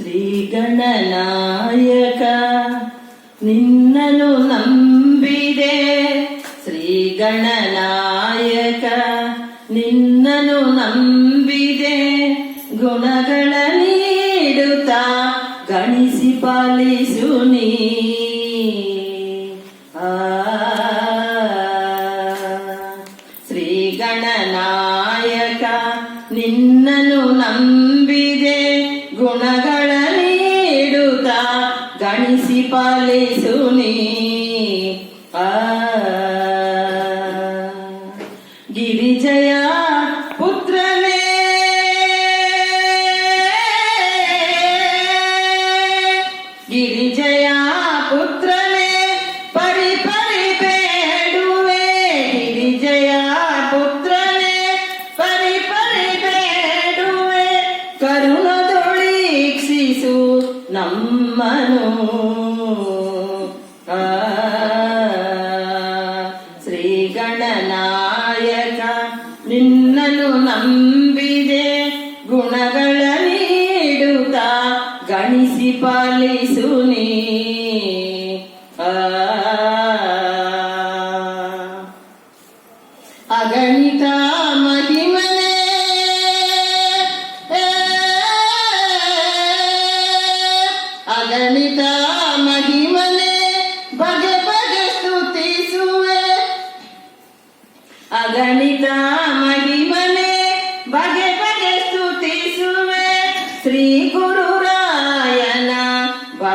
ಶ್ರೀ ಗಣನಾಯಕ ನಿನ್ನನು ನಂಬಿದೆ. ಶ್ರೀ ಗಣನಾಯಕ ನಿನ್ನನು ನಂಬಿದೆ. ಗುಣಗಳ ನೀಡುತ್ತಾ ಗಣಿಸಿ ಪಾಲಿಸು ನೀ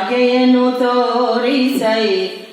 que no autoriza y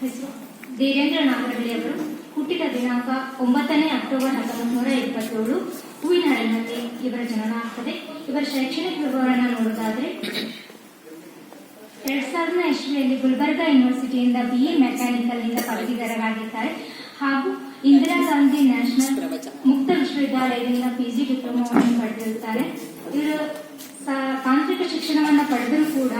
ಹೆಸರು ನಾಗರಹಳ್ಳಿ ಅವರು ಹುಟ್ಟಿದ ದಿನಾಂಕ ಒಂಬತ್ತನೇ ಅಕ್ಟೋಬರ್ ಹತ್ತೊಂಬತ್ತು ನೂರ ಇಪ್ಪತ್ತೇಳು ಹೂವಿನಹಳ್ಳಿನಲ್ಲಿ ಇವರ ಜನನ ಆಗ್ತದೆ. ಇವರ ಶೈಕ್ಷಣಿಕ ವಿವರಣ ನೋಡೋದಾದ್ರೆ, ಎರಡ್ ಸಾವಿರದ ಇಸ್ವಿಯಲ್ಲಿ ಗುಲ್ಬರ್ಗಾ ಯೂನಿವರ್ಸಿಟಿಯಿಂದ ಬಿಎ ಮೆಕ್ಯಾನಿಕಲ್ ಇಂದ ಪದವೀಧರರಾಗಿದ್ದಾರೆ. ಹಾಗೂ ಇಂದಿರಾ ಗಾಂಧಿ ನ್ಯಾಷನಲ್ ಮುಕ್ತ ವಿಶ್ವವಿದ್ಯಾಲಯದಿಂದ ಪಿಜಿ ಡಿಪ್ಲೊಮಾವನ್ನು ಪಡೆದಿರುತ್ತಾರೆ. ಇವರು ತಾಂತ್ರಿಕ ಶಿಕ್ಷಣವನ್ನು ಪಡೆದರೂ ಕೂಡ,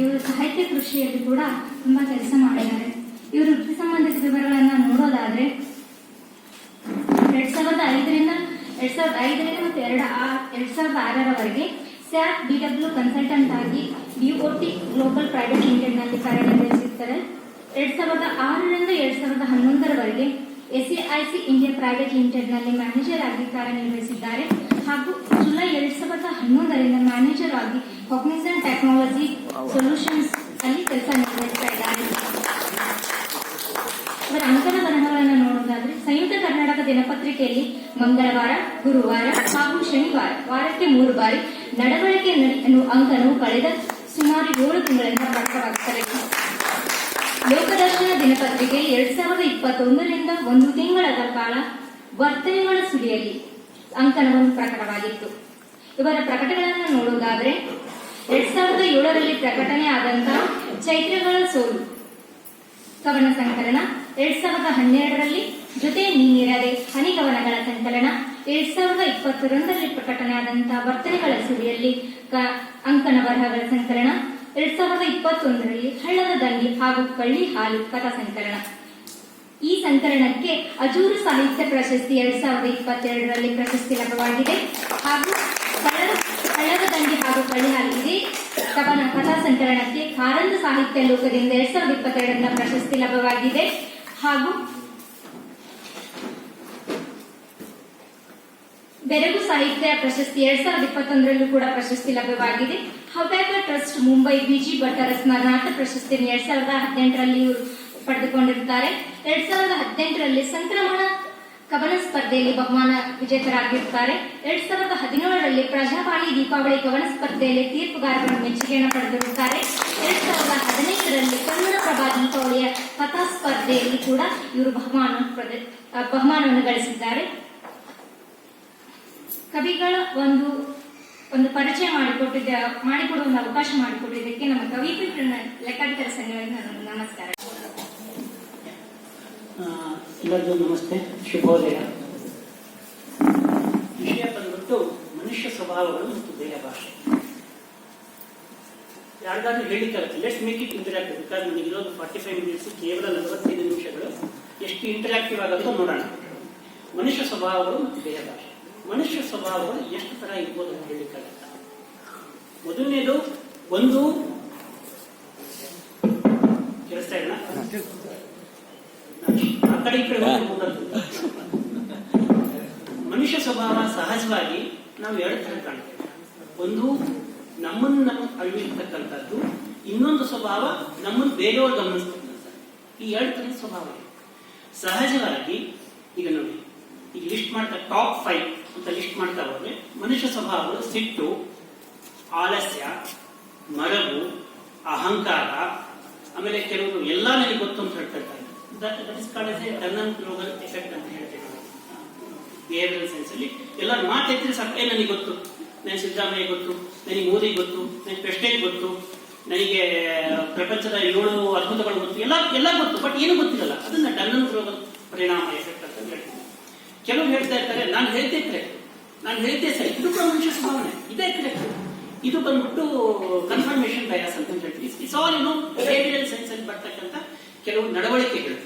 ಇವರು ಸಾಹಿತ್ಯ ಕೃಷಿಯಲ್ಲಿ ಕೂಡ ತುಂಬಾ ಕೆಲಸ ಮಾಡಿದ್ದಾರೆ. ಇವರು ವೃತ್ತಿ ಸಂಬಂಧಿತ ವಿವರಗಳನ್ನು ನೋಡೋದಾದ್ರೆ ಎರಡ್ ಸಾವಿರದ ಐದರಿಂದ, ಎರಡ್ ಸಾವಿರದ ಐದರಿಂದ ಮತ್ತು ಎರಡ ಎರಡ್ ಸಾವಿರದ ಆರರವರೆಗೆ ಸ್ಯಾಪ್ ಬಿಡಬ್ಲ್ಯೂ ಕನ್ಸಲ್ಟೆಂಟ್ ಆಗಿ ಬಿಒಟಿ ಗ್ಲೋಬಲ್ ಪ್ರೈವೇಟ್ ಲಿಮಿಟೆಡ್ನಲ್ಲಿ ಕಾರ್ಯನಿರ್ವಹಿಸುತ್ತಾರೆ. ಎರಡ್ ಸಾವಿರದ ಆರರಿಂದ ಎರಡ್ ಸಾವಿರದ ಹನ್ನೊಂದರವರೆಗೆ ಎಸ್ಎಐಸಿ ಇಂಡಿಯಾ ಪ್ರೈವೇಟ್ ಲಿಮಿಟೆಡ್ನಲ್ಲಿ ಮ್ಯಾನೇಜರ್ ಆಗಿ ಕಾರ್ಯನಿರ್ವಹಿಸಿದ್ದಾರೆ. ಹಾಗೂ ಜುಲೈ ಎರಡ್ ಸಾವಿರದ ಹನ್ನೊಂದರಿಂದ ಮ್ಯಾನೇಜರ್ ಆಗಿ ಕಾಗ್ನಿಸನ್ ಟೆಕ್ನಾಲಜಿ ಸೊಲ್ಯೂಷನ್ಸ್ ಅಲ್ಲಿ ಕೆಲಸ ನಿರ್ವಹಿಸ್ತಾ ಇದ್ದಾರೆ ಇವರ ಅಂಕದ ಬರಹಗಳನ್ನು ನೋಡೋದಾದ್ರೆ ಸಂಯುಕ್ತ ಕರ್ನಾಟಕ ದಿನಪತ್ರಿಕೆಯಲ್ಲಿ ಮಂಗಳವಾರ, ಗುರುವಾರ ಹಾಗೂ ಶನಿವಾರ. ವಾರಕ್ಕೆ ಮೂರು ಬಾರಿ ನಡವಳಿಕೆ ಅಂಕನು ಕಳೆದ ಸುಮಾರು ಏಳು ತಿಂಗಳಿಂದ ಪ್ರಕಟವಾಗುತ್ತದೆ ಲೋಕದರ್ಶನ ದಿನಪತ್ರಿಕೆ ಎರಡ್ ಸಾವಿರದ ಇಪ್ಪತ್ತೊಂದರಿಂದ ಒಂದು ತಿಂಗಳ ಕಾಲ ವರ್ತನೆಗಳ ಸುಳಿಯಲ್ಲಿ ಅಂಕನವನ್ನು ಪ್ರಕಟವಾಗಿತ್ತು. ಇವರ ಪ್ರಕಟಣೆಗಳನ್ನು ನೋಡುವುದಾದ್ರೆ, ಎರಡ್ ಸಾವಿರದ ಏಳರಲ್ಲಿ ಪ್ರಕಟಣೆ ಆದಂತಹ ಚೈತ್ರಗಳ ಸೋಲು, ಕವನ ಸಂಕಲನ ಎರಡ್ ಸಾವಿರದ ಹನ್ನೆರಡರಲ್ಲಿ ಜೊತೆ ನೀನಿರದೆ ಹನಿಗವನಗಳ ಸಂಕಲನ. ಎರಡ್ ಸಾವಿರದ ಇಪ್ಪತ್ತೊಂದರಲ್ಲಿ ಪ್ರಕಟಣೆಯಾದಂತಹ ವರ್ತನೆಗಳ ಸುಳಿಯಲ್ಲಿ ಕ- ಅಂಕಣ ಬರಹಗಳ ಸಂಕಲನ. ಎರಡ್ ಸಾವಿರದ ಇಪ್ಪತ್ತೊಂದರಲ್ಲಿ ಹಳ್ಳದ ದಂಡಿ ಹಾಗೂ ಕಳ್ಳಿ ಹಾಲು ಕಥಾ ಸಂಕಲನ. ಈ ಸಂಕಲನಕ್ಕೆ ಅಜೂರು ಸಾಹಿತ್ಯ ಪ್ರಶಸ್ತಿ ಎರಡ್ ಸಾವಿರದ ಇಪ್ಪತ್ತೆರಡರಲ್ಲಿ ಪ್ರಶಸ್ತಿ ಲಭವಾಗಿದೆ ಹಾಗೂ ಹಳ್ಳದ ದಂಡಿ ಹಾಗೂ ಕಳ್ಳಿ ಹಾಲು ಇದೆ. ಕವನ ಕಥಾ ಸಂಕಲನಕ್ಕೆ ಕಾರಂದ ಸಾಹಿತ್ಯ ಲೋಕದಿಂದ ಎರಡ್ ಸಾವಿರದ ಇಪ್ಪತ್ತೆರಡರಿಂದ ಪ್ರಶಸ್ತಿ ಲಭವಾಗಿದೆ ಹಾಗೂ ಬೆರಗು ಸಾಹಿತ್ಯ ಪ್ರಶಸ್ತಿ ಎರಡ್ ಸಾವಿರದ ಇಪ್ಪತ್ತೊಂದರಲ್ಲೂ ಕೂಡ ಪ್ರಶಸ್ತಿ ಲಭ್ಯವಾಗಿದೆ. ಹವ್ಯಾಕ ಟ್ರಸ್ಟ್ ಮುಂಬೈ ಬಿಜಿ ಭಟ್ಟರ ಸ್ಮರಣಾರ್ಥ ಪ್ರಶಸ್ತಿಯನ್ನು ಎರಡ್ ಸಾವಿರದ ಹದಿನೆಂಟರಲ್ಲಿ ಇವರು ಪಡೆದುಕೊಂಡಿರುತ್ತಾರೆ. ಎರಡ್ ಸಾವಿರದ ಹದಿನೆಂಟರಲ್ಲಿ ಸಂಕ್ರಮಣ ಕವನ ಸ್ಪರ್ಧೆಯಲ್ಲಿ ಬಹುಮಾನ ವಿಜೇತರಾಗಿರುತ್ತಾರೆ. ಎರಡ್ ಸಾವಿರದ ಹದಿನೇಳರಲ್ಲಿ ಪ್ರಜಾವಾಣಿ ದೀಪಾವಳಿ ಕವನ ಸ್ಪರ್ಧೆಯಲ್ಲಿ ತೀರ್ಪುಗಾರರ ಮೆಚ್ಚುಗೆಯನ್ನು ಪಡೆದಿರುತ್ತಾರೆ. ಎರಡ್ ಸಾವಿರದ ಹದಿನೈದರಲ್ಲಿ ಕನ್ನಡ ಪ್ರಭಾ ದೀಪಾವಳಿಯ ಕಥಾ ಸ್ಪರ್ಧೆಯಲ್ಲಿ ಕೂಡ ಇವರು ಬಹುಮಾನ ಬಹುಮಾನವನ್ನು ಗಳಿಸಿದ್ದಾರೆ. ಕವಿಗಳ ಒಂದು ಒಂದು ಪರಿಚಯ ಮಾಡಿಕೊಟ್ಟಿದ್ದ ಮಾಡಿಕೊಡುವ ಒಂದು ಅವಕಾಶ ಮಾಡಿಕೊಟ್ಟಿದ್ದಕ್ಕೆ ನಮ್ಮ ಕವಿಪೀಠ ಲೆಕ್ಕಾಧಿಕಾರ ಸಂಘದಿಂದ ನಾನು ನಮಸ್ಕಾರ. ಎಲ್ಲರಿಗೂ ನಮಸ್ತೆ. ಶುಭೋದಯ. ವಿಷಯ ಬಂದ್ಬಿಟ್ಟು ಮನುಷ್ಯ ಸ್ವಭಾವಗಳು ಮತ್ತು ದೇಹ ಭಾಷೆ. ಯಾರಿಗಾದ್ರೂ ಹೇಳಿಕ್ಕಾಗುತ್ತೆ let's make it interactive because ನಮಗೆ ಇರೋದು ಫಾರ್ಟಿ ಫೈವ್ ಮಿನಿಟ್ಸ್ ಕೇವಲ ನಲವತ್ತೈದು ನಿಮಿಷಗಳು. ಎಷ್ಟು ಇಂಟರಾಕ್ಟಿವ್ ಆಗುತ್ತೋ ನೋಡೋಣ. ಮನುಷ್ಯ ಸ್ವಭಾವಗಳು ಮತ್ತು ದೇಹ ಭಾಷೆ. ಮನುಷ್ಯ ಸ್ವಭಾವಗಳು ಎಷ್ಟು ತರ ಇರ್ಬೋದು ಅಂತ ಹೇಳಿಕ್ಕಾಗತ್ತ? ಮೊದಲನೇದು ಒಂದು ಕೇಳಿಸ್ತಾ ಇಲ್ಲ ಆ ಕಡೆ ಈ ಕಡೆ ಮನುಷ್ಯ ಸ್ವಭಾವ ಸಹಜವಾಗಿ ನಾವು ಎರಡು ತರ ಕಾಣ್ತೇವೆ. ಒಂದು ನಮ್ಮನ್ನು ನಾವು ಅಳಿವಿರ್ತಕ್ಕಂಥದ್ದು ಇನ್ನೊಂದು ಸ್ವಭಾವ ನಮ್ಮನ್ನು ಬೇರೆಯವರು ಗಮನಿಸ್ತಕ್ಕಂಥದ್ದು ಈ ಎರಡು ತರ ಸ್ವಭಾವ ಸಹಜವಾಗಿ ಈಗ ನೋಡಿ. ಈಗ ಲಿಸ್ಟ್ ಮಾಡ್ತಾ ಟಾಪ್ ಫೈವ್ ಅಂತ ಲಿಸ್ಟ್ ಮಾಡ್ತಾ ಹೋದ್ರೆ, ಮನುಷ್ಯ ಸ್ವಭಾವಗಳು ಸಿಟ್ಟು, ಆಲಸ್ಯ ಮರವು ಅಹಂಕಾರ, ಆಮೇಲೆ ಕೆಲವರು ಎಲ್ಲ ನನಗೆ ಗೊತ್ತು ಅಂತ ಹೇಳ್ತಿರ್ತಾರೆ ಎಫೆಕ್ಟ್ ಅಂತ ಅಲ್ಲಿ. ಎಲ್ಲರೂ ಮಾತಾಡ್ತಿದ್ರೆ ಸಾಕು. ನನಗೆ ಗೊತ್ತು. ನನಗೆ ಸಿದ್ದರಾಮಯ್ಯ ಗೊತ್ತು. ನನಗೆ ಮೋದಿ ಗೊತ್ತು. ನನಗೆ ಪ್ರೆಸ್ಟೇಜ್ ಗೊತ್ತು. ನನಗೆ ಪ್ರಪಂಚದ ಏಳು ಅದ್ಭುತಗಳು ಗೊತ್ತು. ಎಲ್ಲ ಎಲ್ಲ ಗೊತ್ತು. ಬಟ್ ಏನು ಗೊತ್ತಿರಲ್ಲ. ಅದನ್ನ ಡನ್ನನ್ ಪರಿಣಾಮ ಎಫೆಕ್ಟ್ ಕೆಲವರು ಹೇಳ್ತಾ ಇರ್ತಾರೆ, ನಾನು ಹೇಳ್ತೇ ಕರೆಕ್ಟ್ ನಾನು ಹೇಳ್ತೇ ಸರಿ. ಇದು ಕೂಡ ಮನುಷ್ಯ ಸ್ವಭಾವನೆ ಇದೇ ಕರೆಕ್ಟ್ ಇದು ಬಂದ್ಬಿಟ್ಟು ಕನ್ಫರ್ಮೇಶನ್ ಬಯಾಸ್ ಅಂತ ಹೇಳ್ತೀವಿ. ಇಟ್ಸ್ ಆಲ್ ಸೈನ್ಸ್ ಅಲ್ಲಿ ಬರ್ತಕ್ಕಂಥ ಕೆಲವು ನಡವಳಿಕೆಗಳು.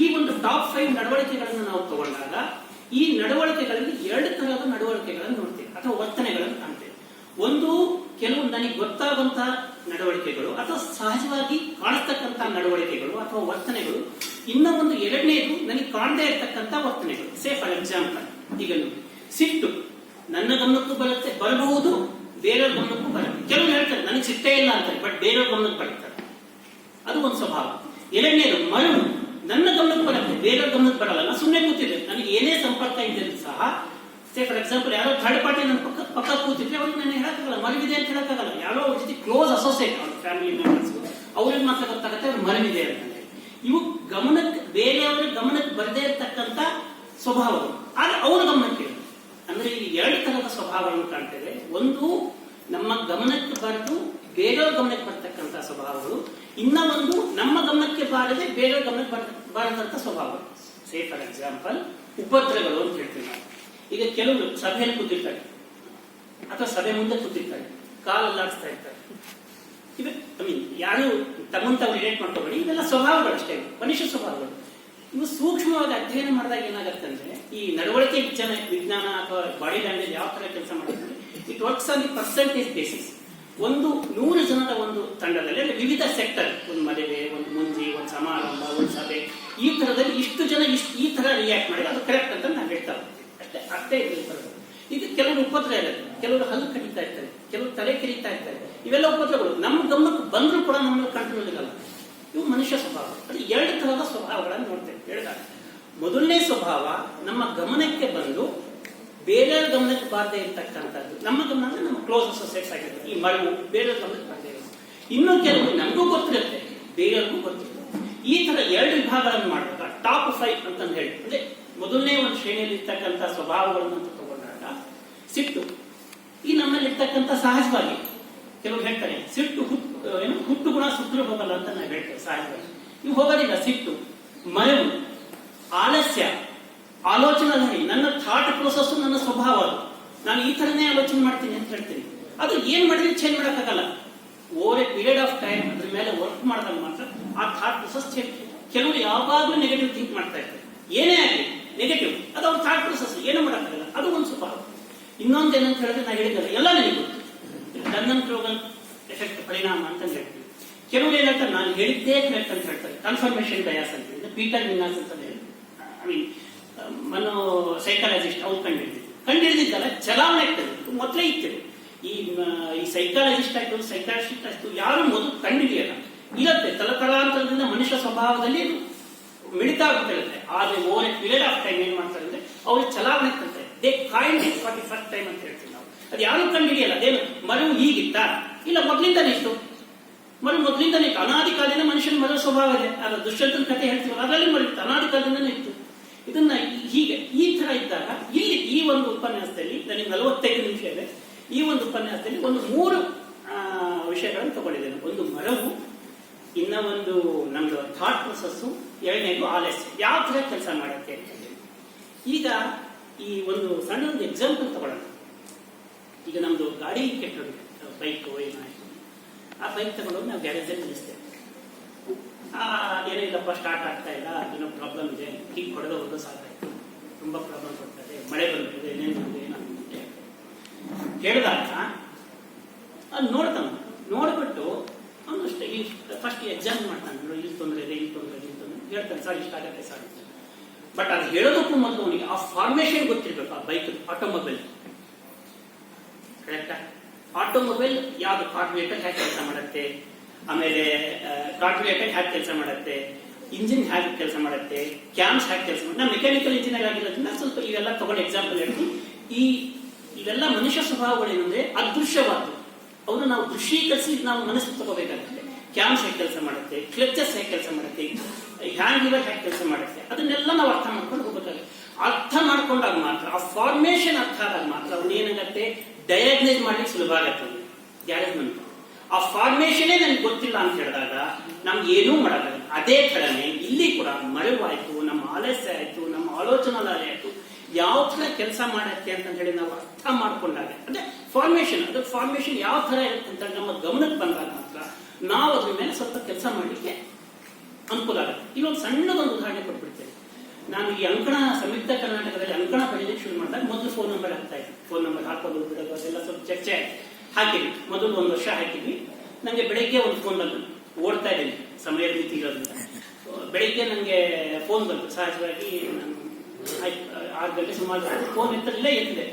ಈ ಒಂದು ಟಾಪ್ ಫೈವ್ ನಡವಳಿಕೆಗಳನ್ನು ನಾವು ತಗೊಂಡಾಗ, ಈ ನಡವಳಿಕೆಗಳಲ್ಲಿ ಎರಡು ತರಹದ ನಡವಳಿಕೆಗಳನ್ನು ನೋಡ್ತೇವೆ, ಅಥವಾ ವರ್ತನೆಗಳನ್ನು ಕಾಣ್ತೇವೆ. ಒಂದು, ಕೆಲವು ನನಗೆ ಗೊತ್ತಾಗುವಂತಹ ನಡವಳಿಕೆಗಳು, ಅಥವಾ ಸಹಜವಾಗಿ ಕಾಣತಕ್ಕಂತಹ ನಡವಳಿಕೆಗಳು, ಅಥವಾ ವರ್ತನೆಗಳು ಇನ್ನ ಒಂದು ಎರಡನೇದು ನನಗೆ ಕಾಣದೇ ಇರತಕ್ಕಂತ ವರ್ತನೆಗಳು. ಸೇ ಫಾರ್ ಎಕ್ಸಾಂಪಲ್ ಈಗ ಸಿಟ್ಟು ನನ್ನ ಗಮನಕ್ಕೂ ಬರುತ್ತೆ, ಬರಬಹುದು, ಬೇರೆಯವ್ರ ಗಮನಕ್ಕೂ ಬರುತ್ತೆ. ಕೆಲವರು ಹೇಳ್ತಾರೆ, ನನಗೆ ಸಿಟ್ಟೇ ಇಲ್ಲ ಅಂತಾರೆ ಬಟ್ ಬೇರೆಯವ್ರ ಗಮನಕ್ಕೆ ಬರುತ್ತಾರೆ ಅದು ಒಂದು ಸ್ವಭಾವ. ಎರಡನೇದು, ಮರಳು. ನನ್ನ ಗಮನಕ್ಕೆ ಬರುತ್ತೆ, ಬೇರೆಯವ್ರ ಗಮನಕ್ಕೆ ಬರಲ್ಲ. ಸುಮ್ಮನೆ ಕೂತಿದ್ದೆ. ನನಗೆ ಏನೇ ಸಂಪರ್ಕ ಇದ್ದರೂ ಸಹ ಸೇ ಫಾರ್ ಎಕ್ಸಾಂಪಲ್ ಯಾರೋ ಥರ್ಡ್ ಪಾರ್ಟಿ ನನ್ನ ಪಕ್ಕ ಪಕ್ಕ ಕೂತಿದ್ರೆ ಅವ್ರಿಗೆ ನನಗೆ ಹೇಳಕ್ಕಾಗಲ್ಲ. ಮರವಿದೆ ಅಂತ ಹೇಳಕ್ಕಾಗಲ್ಲ. ಯಾರೋ ಅವ್ರ ಜೊತೆ ಕ್ಲೋಸ್ ಅಸೋಸಿಯೇಟ್ ಅವ್ರ ಫ್ಯಾಮಿಲಿ ಮೆಂಬರ್ಸ್ ಅವ್ರಿಗೆ ಮಾತ್ರ ಗೊತ್ತಾಗುತ್ತೆ, ಅವ್ರು ಮರವಿದೆ ಅಂತ. ಇವು ಗಮನಕ್ಕೆ, ಬೇರೆಯವರ ಗಮನಕ್ಕೆ ಬರದೇ ಇರತಕ್ಕಂತ ಸ್ವಭಾವಗಳು. ಆದ್ರೆ ಅವರ ಗಮನಕ್ಕೆ ಅಂದ್ರೆ ಇಲ್ಲಿ ಎರಡು ತರಹದ ಸ್ವಭಾವವನ್ನು ಕಾಣ್ತೇವೆ. ಒಂದು, ನಮ್ಮ ಗಮನಕ್ಕೆ ಬರೆದು, ಬೇರೆಯವ್ರ ಗಮನಕ್ಕೆ ಬರ್ತಕ್ಕಂಥ ಸ್ವಭಾವಗಳು. ಇನ್ನ ಒಂದು, ನಮ್ಮ ಗಮನಕ್ಕೆ ಬಾರದೆ ಬೇರೆಯವ್ರ ಗಮನಕ್ಕೆ ಬರ್, ಬಾರದಂತ ಸ್ವಭಾವಗಳು. ಸೇ ಫಾರ್ ಎಕ್ಸಾಂಪಲ್ ಉಪದ್ರಗಳು ಅಂತ ಹೇಳ್ತೀವಿ ನಾವು. ಈಗ ಕೆಲವರು ಸಭೆಯಲ್ಲಿ ಕೂತಿರ್ತಾರೆ. ಅಥವಾ ಸಭೆ ಮುಂದೆ ಕೂತಿರ್ತಾರೆ. ಕಾಲಲ್ಲಾಡಿಸ್ತಾ ಇರ್ತಾರೆ. ಐ ಮೀನ್ ಯಾರು ತಮ್ಮಂತ ರಿಲೇಟ್ ಮಾಡ್ಕೋಬೇಡಿ. ಇವೆಲ್ಲ ಸ್ವಭಾವಗಳು ಅಷ್ಟೇ. ಮನುಷ್ಯ ಸ್ವಭಾವಗಳು. ಇವು ಸೂಕ್ಷ್ಮವಾಗಿ ಅಧ್ಯಯನ ಮಾಡಿದಾಗ ಏನಾಗುತ್ತೆ ಅಂದ್ರೆ, ಈ ನಡವಳಿಕೆ ವಿಜ್ಞಾನ ವಿಜ್ಞಾನ ಅಥವಾ ಬಾಡಿ ಲ್ಯಾಂಗ್ವೇಜ್ ಯಾವ ತರ ಕೆಲಸ ಮಾಡುತ್ತೆ it works on the percentage basis ಒಂದು ನೂರು ಜನದ ಒಂದು ತಂಡದಲ್ಲಿ, ಅಂದ್ರೆ ವಿವಿಧ ಸೆಕ್ಟರ್ ಒಂದು ಮದುವೆ, ಒಂದು ಮುಂಜಿ, ಒಂದು ಸಮಾರಂಭ, ಒಂದು ಸಭೆ, ಈ ತರದಲ್ಲಿ ಇಷ್ಟು ಜನ ಇಷ್ಟು, ಈ ತರ ರಿಯಾಕ್ಟ್ ಮಾಡಿದ್ರೆ ಅದು ಕರೆಕ್ಟ್ ಅಂತ ನಾನು ಹೇಳ್ತಾ. ಅಷ್ಟೇ ಅಷ್ಟೇ ಇದು ಕೆಲವರು ಉಪದ್ರ ಇರುತ್ತೆ. ಕೆಲವರು ಹಲ್ಲು ಕಡಿತಾ ಇರ್ತಾರೆ. ಕೆಲವರು ತಲೆ ಕಿರಿತಾ ಇರ್ತಾರೆ ಇವೆಲ್ಲ ಉಪದ್ರವಗಳು. ನಮ್ಮ ಗಮನಕ್ಕೆ ಬಂದರೂ ಕೂಡ ನಮ್ಮ ಕಂಟ್ರೋಲ್ ಇರಲ್ಲ ಇವು ಮನುಷ್ಯ ಸ್ವಭಾವ. ಅದು ಎರಡು ತರಹದ ಸ್ವಭಾವಗಳನ್ನು ನೋಡ್ತೇವೆ. ಹೇಳಿದಾಗ ಮೊದಲನೇ ಸ್ವಭಾವ ನಮ್ಮ ಗಮನಕ್ಕೆ ಬಂದು ಬೇರೆಯವ್ರ ಗಮನಕ್ಕೆ ಬಾರದೆ ಇರ್ತಕ್ಕಂಥದ್ದು. ನಮ್ಮ ಗಮನ ಅಂದ್ರೆ ನಮ್ಮ ಕ್ಲೋಸ್ ಅಸೋಸಿಯೇಟ್ಸ್ ಆಗಿರುತ್ತೆ ಈ ಮರಳು ಬೇರೆಯವ್ರ ಗಮನಕ್ಕೆ ಬಾರದೆ ಇರುತ್ತೆ ಇನ್ನು ಕೆಲವು ನಮಗೂ ಗೊತ್ತಿರುತ್ತೆ. ಬೇರೆಯವ್ರಿಗೂ ಗೊತ್ತಿರುತ್ತೆ ಈ ತರ ಎರಡು ವಿಭಾಗಗಳನ್ನು ಮಾಡಿದಾಗ ಟಾಪ್ ಫೈವ್ ಅಂತಂದು ಹೇಳಿ. ಅಂದ್ರೆ ಮೊದಲನೇ ಒಂದು ಶ್ರೇಣಿಯಲ್ಲಿ ಇರ್ತಕ್ಕಂಥ ಸ್ವಭಾವಗಳನ್ನು ತಗೊಂಡಾಗ ಸಿಟ್ಟು. ಈ ನಮ್ಮಲ್ಲಿ ಇರ್ತಕ್ಕಂಥ ಸಹಜವಾಗಿ ಕೆಲವರು ಹೇಳ್ತಾರೆ, ಸಿಟ್ಟು ಹುಟ್ಟು, ಏನು, ಹುಟ್ಟು ಗುಣ ಸುತ್ತಲೂ ಹೋಗಲ್ಲ ಅಂತ ನಾವು ಹೇಳ್ತೇವೆ ಸಹಜವಾಗಿ. ಇವು ಹೋಗೋದಿಲ್ಲ, ಸಿಟ್ಟು, ಮರವು, ಆಲಸ್ಯ, ಆಲೋಚನೆ ನನ್ನ ಥಾಟ್ ಪ್ರೋಸೆಸ್ ನನ್ನ ಸ್ವಭಾವ ಅದು. ನಾನು ಈ ತರನೇ ಆಲೋಚನೆ ಮಾಡ್ತೀನಿ ಅಂತ ಹೇಳ್ತೀನಿ. ಅದು ಏನ್ ಮಾಡಿದ್ರೆ ಚೇಂಜ್ ಮಾಡೋಕ್ಕಾಗಲ್ಲ. Over a period of time ಅದ್ರ ಮೇಲೆ ವರ್ಕ್ ಮಾಡಿದಾಗ ಮಾತ್ರ ಆ ಥಾಟ್ ಪ್ರೊಸೆಸ್ ಚೇಂಜ್ ಕೆಲವರು ಯಾವಾಗಲೂ ನೆಗೆಟಿವ್ ಥಿಂಕ್ ಮಾಡ್ತಾ ಇರ್ತಾರೆ. ಏನೇ ಆಗಲಿ ನೆಗೆಟಿವ್ ಅದು ಅವ್ರ ಥಾಟ್ ಪ್ರೊಸೆಸ್ ಏನು ಮಾಡೋಕ್ಕಾಗಲ್ಲ. ಅದು ಒಂದು ಸ್ವಭಾವ. ಇನ್ನೊಂದು ಏನಂತ ಹೇಳಿದ್ರೆ ನಾ ಹೇಳಿದ್ದಲ್ಲ, ಎಲ್ಲ ನನಗೆ ಟರ್ನಲ್ ಗ್ಲೋಬಲ್ ಎಫೆಕ್ಟ್ ಪರಿಣಾಮ ಅಂತ ಹೇಳ್ತೀವಿ ಕೆಲವರು ಏನಂತಾರೆ ನಾನು ಹೇಳಿದ್ದೇ ಕರೆಕ್ಟ್ ಅಂತ ಹೇಳ್ತಾರೆ. ಕನ್ಫರ್ಮೇಶನ್ ಬಯಾಸ್ ಅಂತ ಪೀಟರ್ ವಿನ್ನಾಸ್ ಅಂತ ಐ ಮೀನ್ ಮನೋ ಸೈಕಾಲಜಿಸ್ಟ್ ಅವ್ರು ಕಂಡಿಡಿದ್ರು ಕಂಡಿಡಿದಿದ್ದಲ್ಲ ಚಲಾವಣೆ ಆಗ್ತದೆ. ಮೊದಲೇ ಇತ್ತು. ಈ ಈ ಸೈಕಾಲಜಿಸ್ಟ್ ಆಯ್ತು ಸೈಕಾಲಜಿಸ್ಟ್ ಆಯ್ತು, ಯಾರು ಮೊದಲು ಕಂಡಿಡಿಯಲ್ಲ ಇರುತ್ತೆ ತಲತಲಾಂತರದಿಂದ ಮನುಷ್ಯ ಸ್ವಭಾವದಲ್ಲಿ ಮಿಳಿತ ಆಗುತ್ತೆ ಆದ್ರೆ over a period of time ಏನ್ ಮಾಡ್ತಾರೆ ಅಂದ್ರೆ, ಅವ್ರಿಗೆ ಚಲಾವಣೆ they find it for the first time ಅಂತ ಹೇಳ್ತೀವಿ ನಾವು. ಅದು ಯಾರು ಕಂಡಿಡಿಯಲ್ಲ ಅದೇನು ಮರವು ಹೀಗಿತ್ತ? ಇಲ್ಲ, ಮೊದಲಿಂದಲೇ ಇತ್ತು. ಮರು ಮೊದಲಿಂದನೇ ಇತ್ತು. ಅನಾದಿ ಮನುಷ್ಯನ ಮರ ಸ್ವಭಾವ ಇದೆ. ಅದು ದುಷ್ಯಂತನ ಕಥೆ ಹೇಳ್ತೀವಲ್ಲ, ಅದರಲ್ಲಿ ಮರು ಅನಾದಿ ಕಾಲದಿಂದನೇ ಇತ್ತು. ಇದನ್ನ ಹೀಗೆ, ಈ ತರ ಇದ್ದಾಗ, ಇಲ್ಲಿ ಈ ಒಂದು ಉಪನ್ಯಾಸದಲ್ಲಿ ನನಗೆ ನಲವತ್ತೈದು ನಿಮಿಷ ಇದೆ. ಈ ಒಂದು ಉಪನ್ಯಾಸದಲ್ಲಿ ಒಂದು ಮೂರು ವಿಷಯಗಳನ್ನು ತಗೊಂಡಿದ್ದೇನೆ. ಒಂದು ಮರವು, ಇನ್ನ ಒಂದು ನಮ್ದು ಥಾಟ್ ಪ್ರೊಸೆಸ್ಸು ಎರಡನೇದು ಆಲಸ್ಯ. ಯಾವ ತರ ಕೆಲಸ ಮಾಡುತ್ತೆ. ಈಗ ಈ ಒಂದು ಸಣ್ಣ ಒಂದು ಎಕ್ಸಾಂಪಲ್ ತಗೊಳ್ಳೋಣ. ಈಗ ನಮ್ದು ಗಾಡಿ ಕೆಟ್ಟೋದು ಬೈಕ್ ಏನಾಯ್ತು ಆ ಬೈಕ್ ತಗೊಂಡೋಗಿ ನಾವು ಗ್ಯಾರೇಜಲ್ಲಿ ನಿಲ್ಲಿಸ್ತೇವೆ. ಆ ಏನಿಲ್ಲಪ್ಪ ಸ್ಟಾರ್ಟ್ ಆಗ್ತಾ ಇಲ್ಲ, ಏನೋ ಪ್ರಾಬ್ಲಮ್ ಇದೆ, ಹೀಗೆ ಹೊಡೆದ ಹೊಡೆದು ಸಾಕಾಯ್ತು. ತುಂಬಾ ಪ್ರಾಬ್ಲಮ್ ಕೊಡ್ತದೆ ಮಳೆ ಬಂದಿದೆ ಏನೇನು ಬಂದಿದೆ, ಏನೋ ಕೇಳಿದಾಗ ಅದು ನೋಡ್ತಾನೆ. ನೋಡ್ಬಿಟ್ಟು ಅಷ್ಟೇ, ಈ ಫಸ್ಟ್ ಎಕ್ಸಾಮ್ ಮಾಡ್ತಾನೆ. ಇಲ್ಲಿ ತೊಂದರೆ ಇದೆ, ಇಲ್ಲಿ ತೊಂದರೆ ಇದೆ, ಇಲ್ಲಿ ತೊಂದರೆ ಹೇಳ್ತಾನೆ, ಸರ್ ಇಷ್ಟ ಆಗತ್ತೆ ಸರ್ ಬಟ್ ಅದು ಹೇಳೋದಕ್ಕೂ ಮೊದಲು ಅವನಿಗೆ ಆ ಫಾರ್ಮೇಶನ್ ಗೊತ್ತಿರ್ಬೇಕು, ಆ ಬೈಕ್ ಆಟೋಮೊಬೈಲ್ ಕರೆಕ್ಟಾ ಆಟೋಮೊಬೈಲ್ ಯಾವ್ದು ಕಾರ್ಬೊರೇಟರ್ ಹೇಗೆ ಕೆಲಸ ಮಾಡುತ್ತೆ? ಆಮೇಲೆ ಕಾರ್ಬೊರೇಟರ್ ಹೇಗೆ ಕೆಲಸ ಮಾಡುತ್ತೆ? ಇಂಜಿನ್ ಹೇಗೆ ಕೆಲಸ ಮಾಡುತ್ತೆ? ಕ್ಯಾಮ್ಸ್ ಹೇಗೆ ಕೆಲಸ ಮಾಡುತ್ತೆ ಮೆಕಾನಿಕಲ್ ಮೆಕ್ಯಾನಿಕಲ್ ಇಂಜಿನಿಯರ್ ಆಗಿರೋದ್ರಿಂದ ಸ್ವಲ್ಪ ಇವೆಲ್ಲ ತಗೊಂಡು ಎಕ್ಸಾಂಪಲ್ ಹೇಳ್ತೀನಿ ಈ, ಇವೆಲ್ಲ ಮನುಷ್ಯ ಸ್ವಭಾವಗಳೇನಂದ್ರೆ ಅದೃಶ್ಯವಾದ್ದು. ಅವನು ನಾವು ದೃಶ್ಯೀಕರಿಸಿ ನಾವು ಮನಸ್ಸು ತಗೋಬೇಕಾಗುತ್ತೆ. ಕ್ಯಾಮ್ಸ್ ಹೇಗೆ ಕೆಲಸ ಮಾಡುತ್ತೆ? ಕ್ಲಚಸ್ ಹೇಗೆ ಕೆಲಸ ಮಾಡುತ್ತೆ? ಲಿವರ್ ಹೇಗೆ ಕೆಲಸ ಮಾಡುತ್ತೆ ಅದನ್ನೆಲ್ಲ ನಾವು ಅರ್ಥ ಮಾಡ್ಕೊಂಡು ಹೋಗ್ಬೇಕಾಗುತ್ತೆ. ಅರ್ಥ ಮಾಡ್ಕೊಂಡಾಗ ಮಾತ್ರ, ಆ ಫಾರ್ಮೇಶನ್ ಅರ್ಥ ಆದಾಗ ಮಾತ್ರ ಅವ್ನು ಏನಾಗತ್ತೆ? ಡಯಾಗ್ನೈಸ್ ಮಾಡ್ಲಿಕ್ಕೆ ಸುಲಭ ಆಗತ್ತೆ ಬಂತು ಆ ಫಾರ್ಮೇಶನೇ ನನಗೆ ಗೊತ್ತಿಲ್ಲ ಅಂತ ಹೇಳಿದಾಗ ನಮ್ಗೆ ಏನೂ ಮಾಡಲ್ಲ ಅದೇ ಥರನೇ ಇಲ್ಲಿ ಕೂಡ ಮರೆವಾಯ್ತು, ನಮ್ಮ ಆಲಸ್ಯ ಆಯ್ತು, ನಮ್ಮ ಆಲೋಚನಾಲಯ ಆಯ್ತು. ಯಾವ ತರ ಕೆಲಸ ಮಾಡತ್ತೆ ಅಂತ ಹೇಳಿ ನಾವು ಅರ್ಥ ಮಾಡ್ಕೊಂಡಾಗ, ಅಂದ್ರೆ ಫಾರ್ಮೇಶನ್ ಅದು ಫಾರ್ಮೇಶನ್ ಯಾವ ತರ ಇರುತ್ತೆ ಅಂತ ನಮ್ಮ ಗಮನಕ್ಕೆ ಬಂದಾಗ ಮಾತ್ರ ನಾವು ಅದ್ರ ಮೇಲೆ ಸ್ವಲ್ಪ ಕೆಲಸ ಮಾಡಲಿಕ್ಕೆ ಅನುಕೂಲ ಆಗುತ್ತೆ. ಇನ್ನೊಂದು ಸಣ್ಣದೊಂದು ಉದಾಹರಣೆ ಕೊಟ್ಬಿಡ್ತೇನೆ. ನಾನು ಈ ಅಂಕಣ, ಸಂಯುಕ್ತ ಕರ್ನಾಟಕದಲ್ಲಿ ಅಂಕಣ ಪಡೆಯಲಿಕ್ಕೆ ಶುರು ಮಾಡಿದಾಗ ಮೊದಲು ಫೋನ್ ನಂಬರ್ ಹಾಕ್ತಾ ಇದ್ದೆ ಫೋನ್ ನಂಬರ್ ಹಾಕೋದು ಬಿಡೋದು, ಅದೆಲ್ಲ ಸ್ವಲ್ಪ ಚರ್ಚೆ. ಹಾಕಿದ್ವಿ. ಮೊದಲು ಒಂದು ವರ್ಷ ಹಾಕಿದ್ವಿ. ನನಗೆ ಬೆಳಗ್ಗೆ ಒಂದು ಫೋನ್ ಬಂತು. ಓಡ್ತಾ ಇದ್ದೀನಿ. ಸಮಯದ ರೀತಿ ಇರೋದ್ರಿಂದ ಬೆಳಿಗ್ಗೆ ನನಗೆ ಫೋನ್ ಬಂತು. ಸಹಜವಾಗಿ ನಾನು ಆರು ಗಂಟೆ ಸುಮಾರು ಫೋನ್ ಇತ್ತಲ್ಲೇ ಎತ್ತಿದೆ.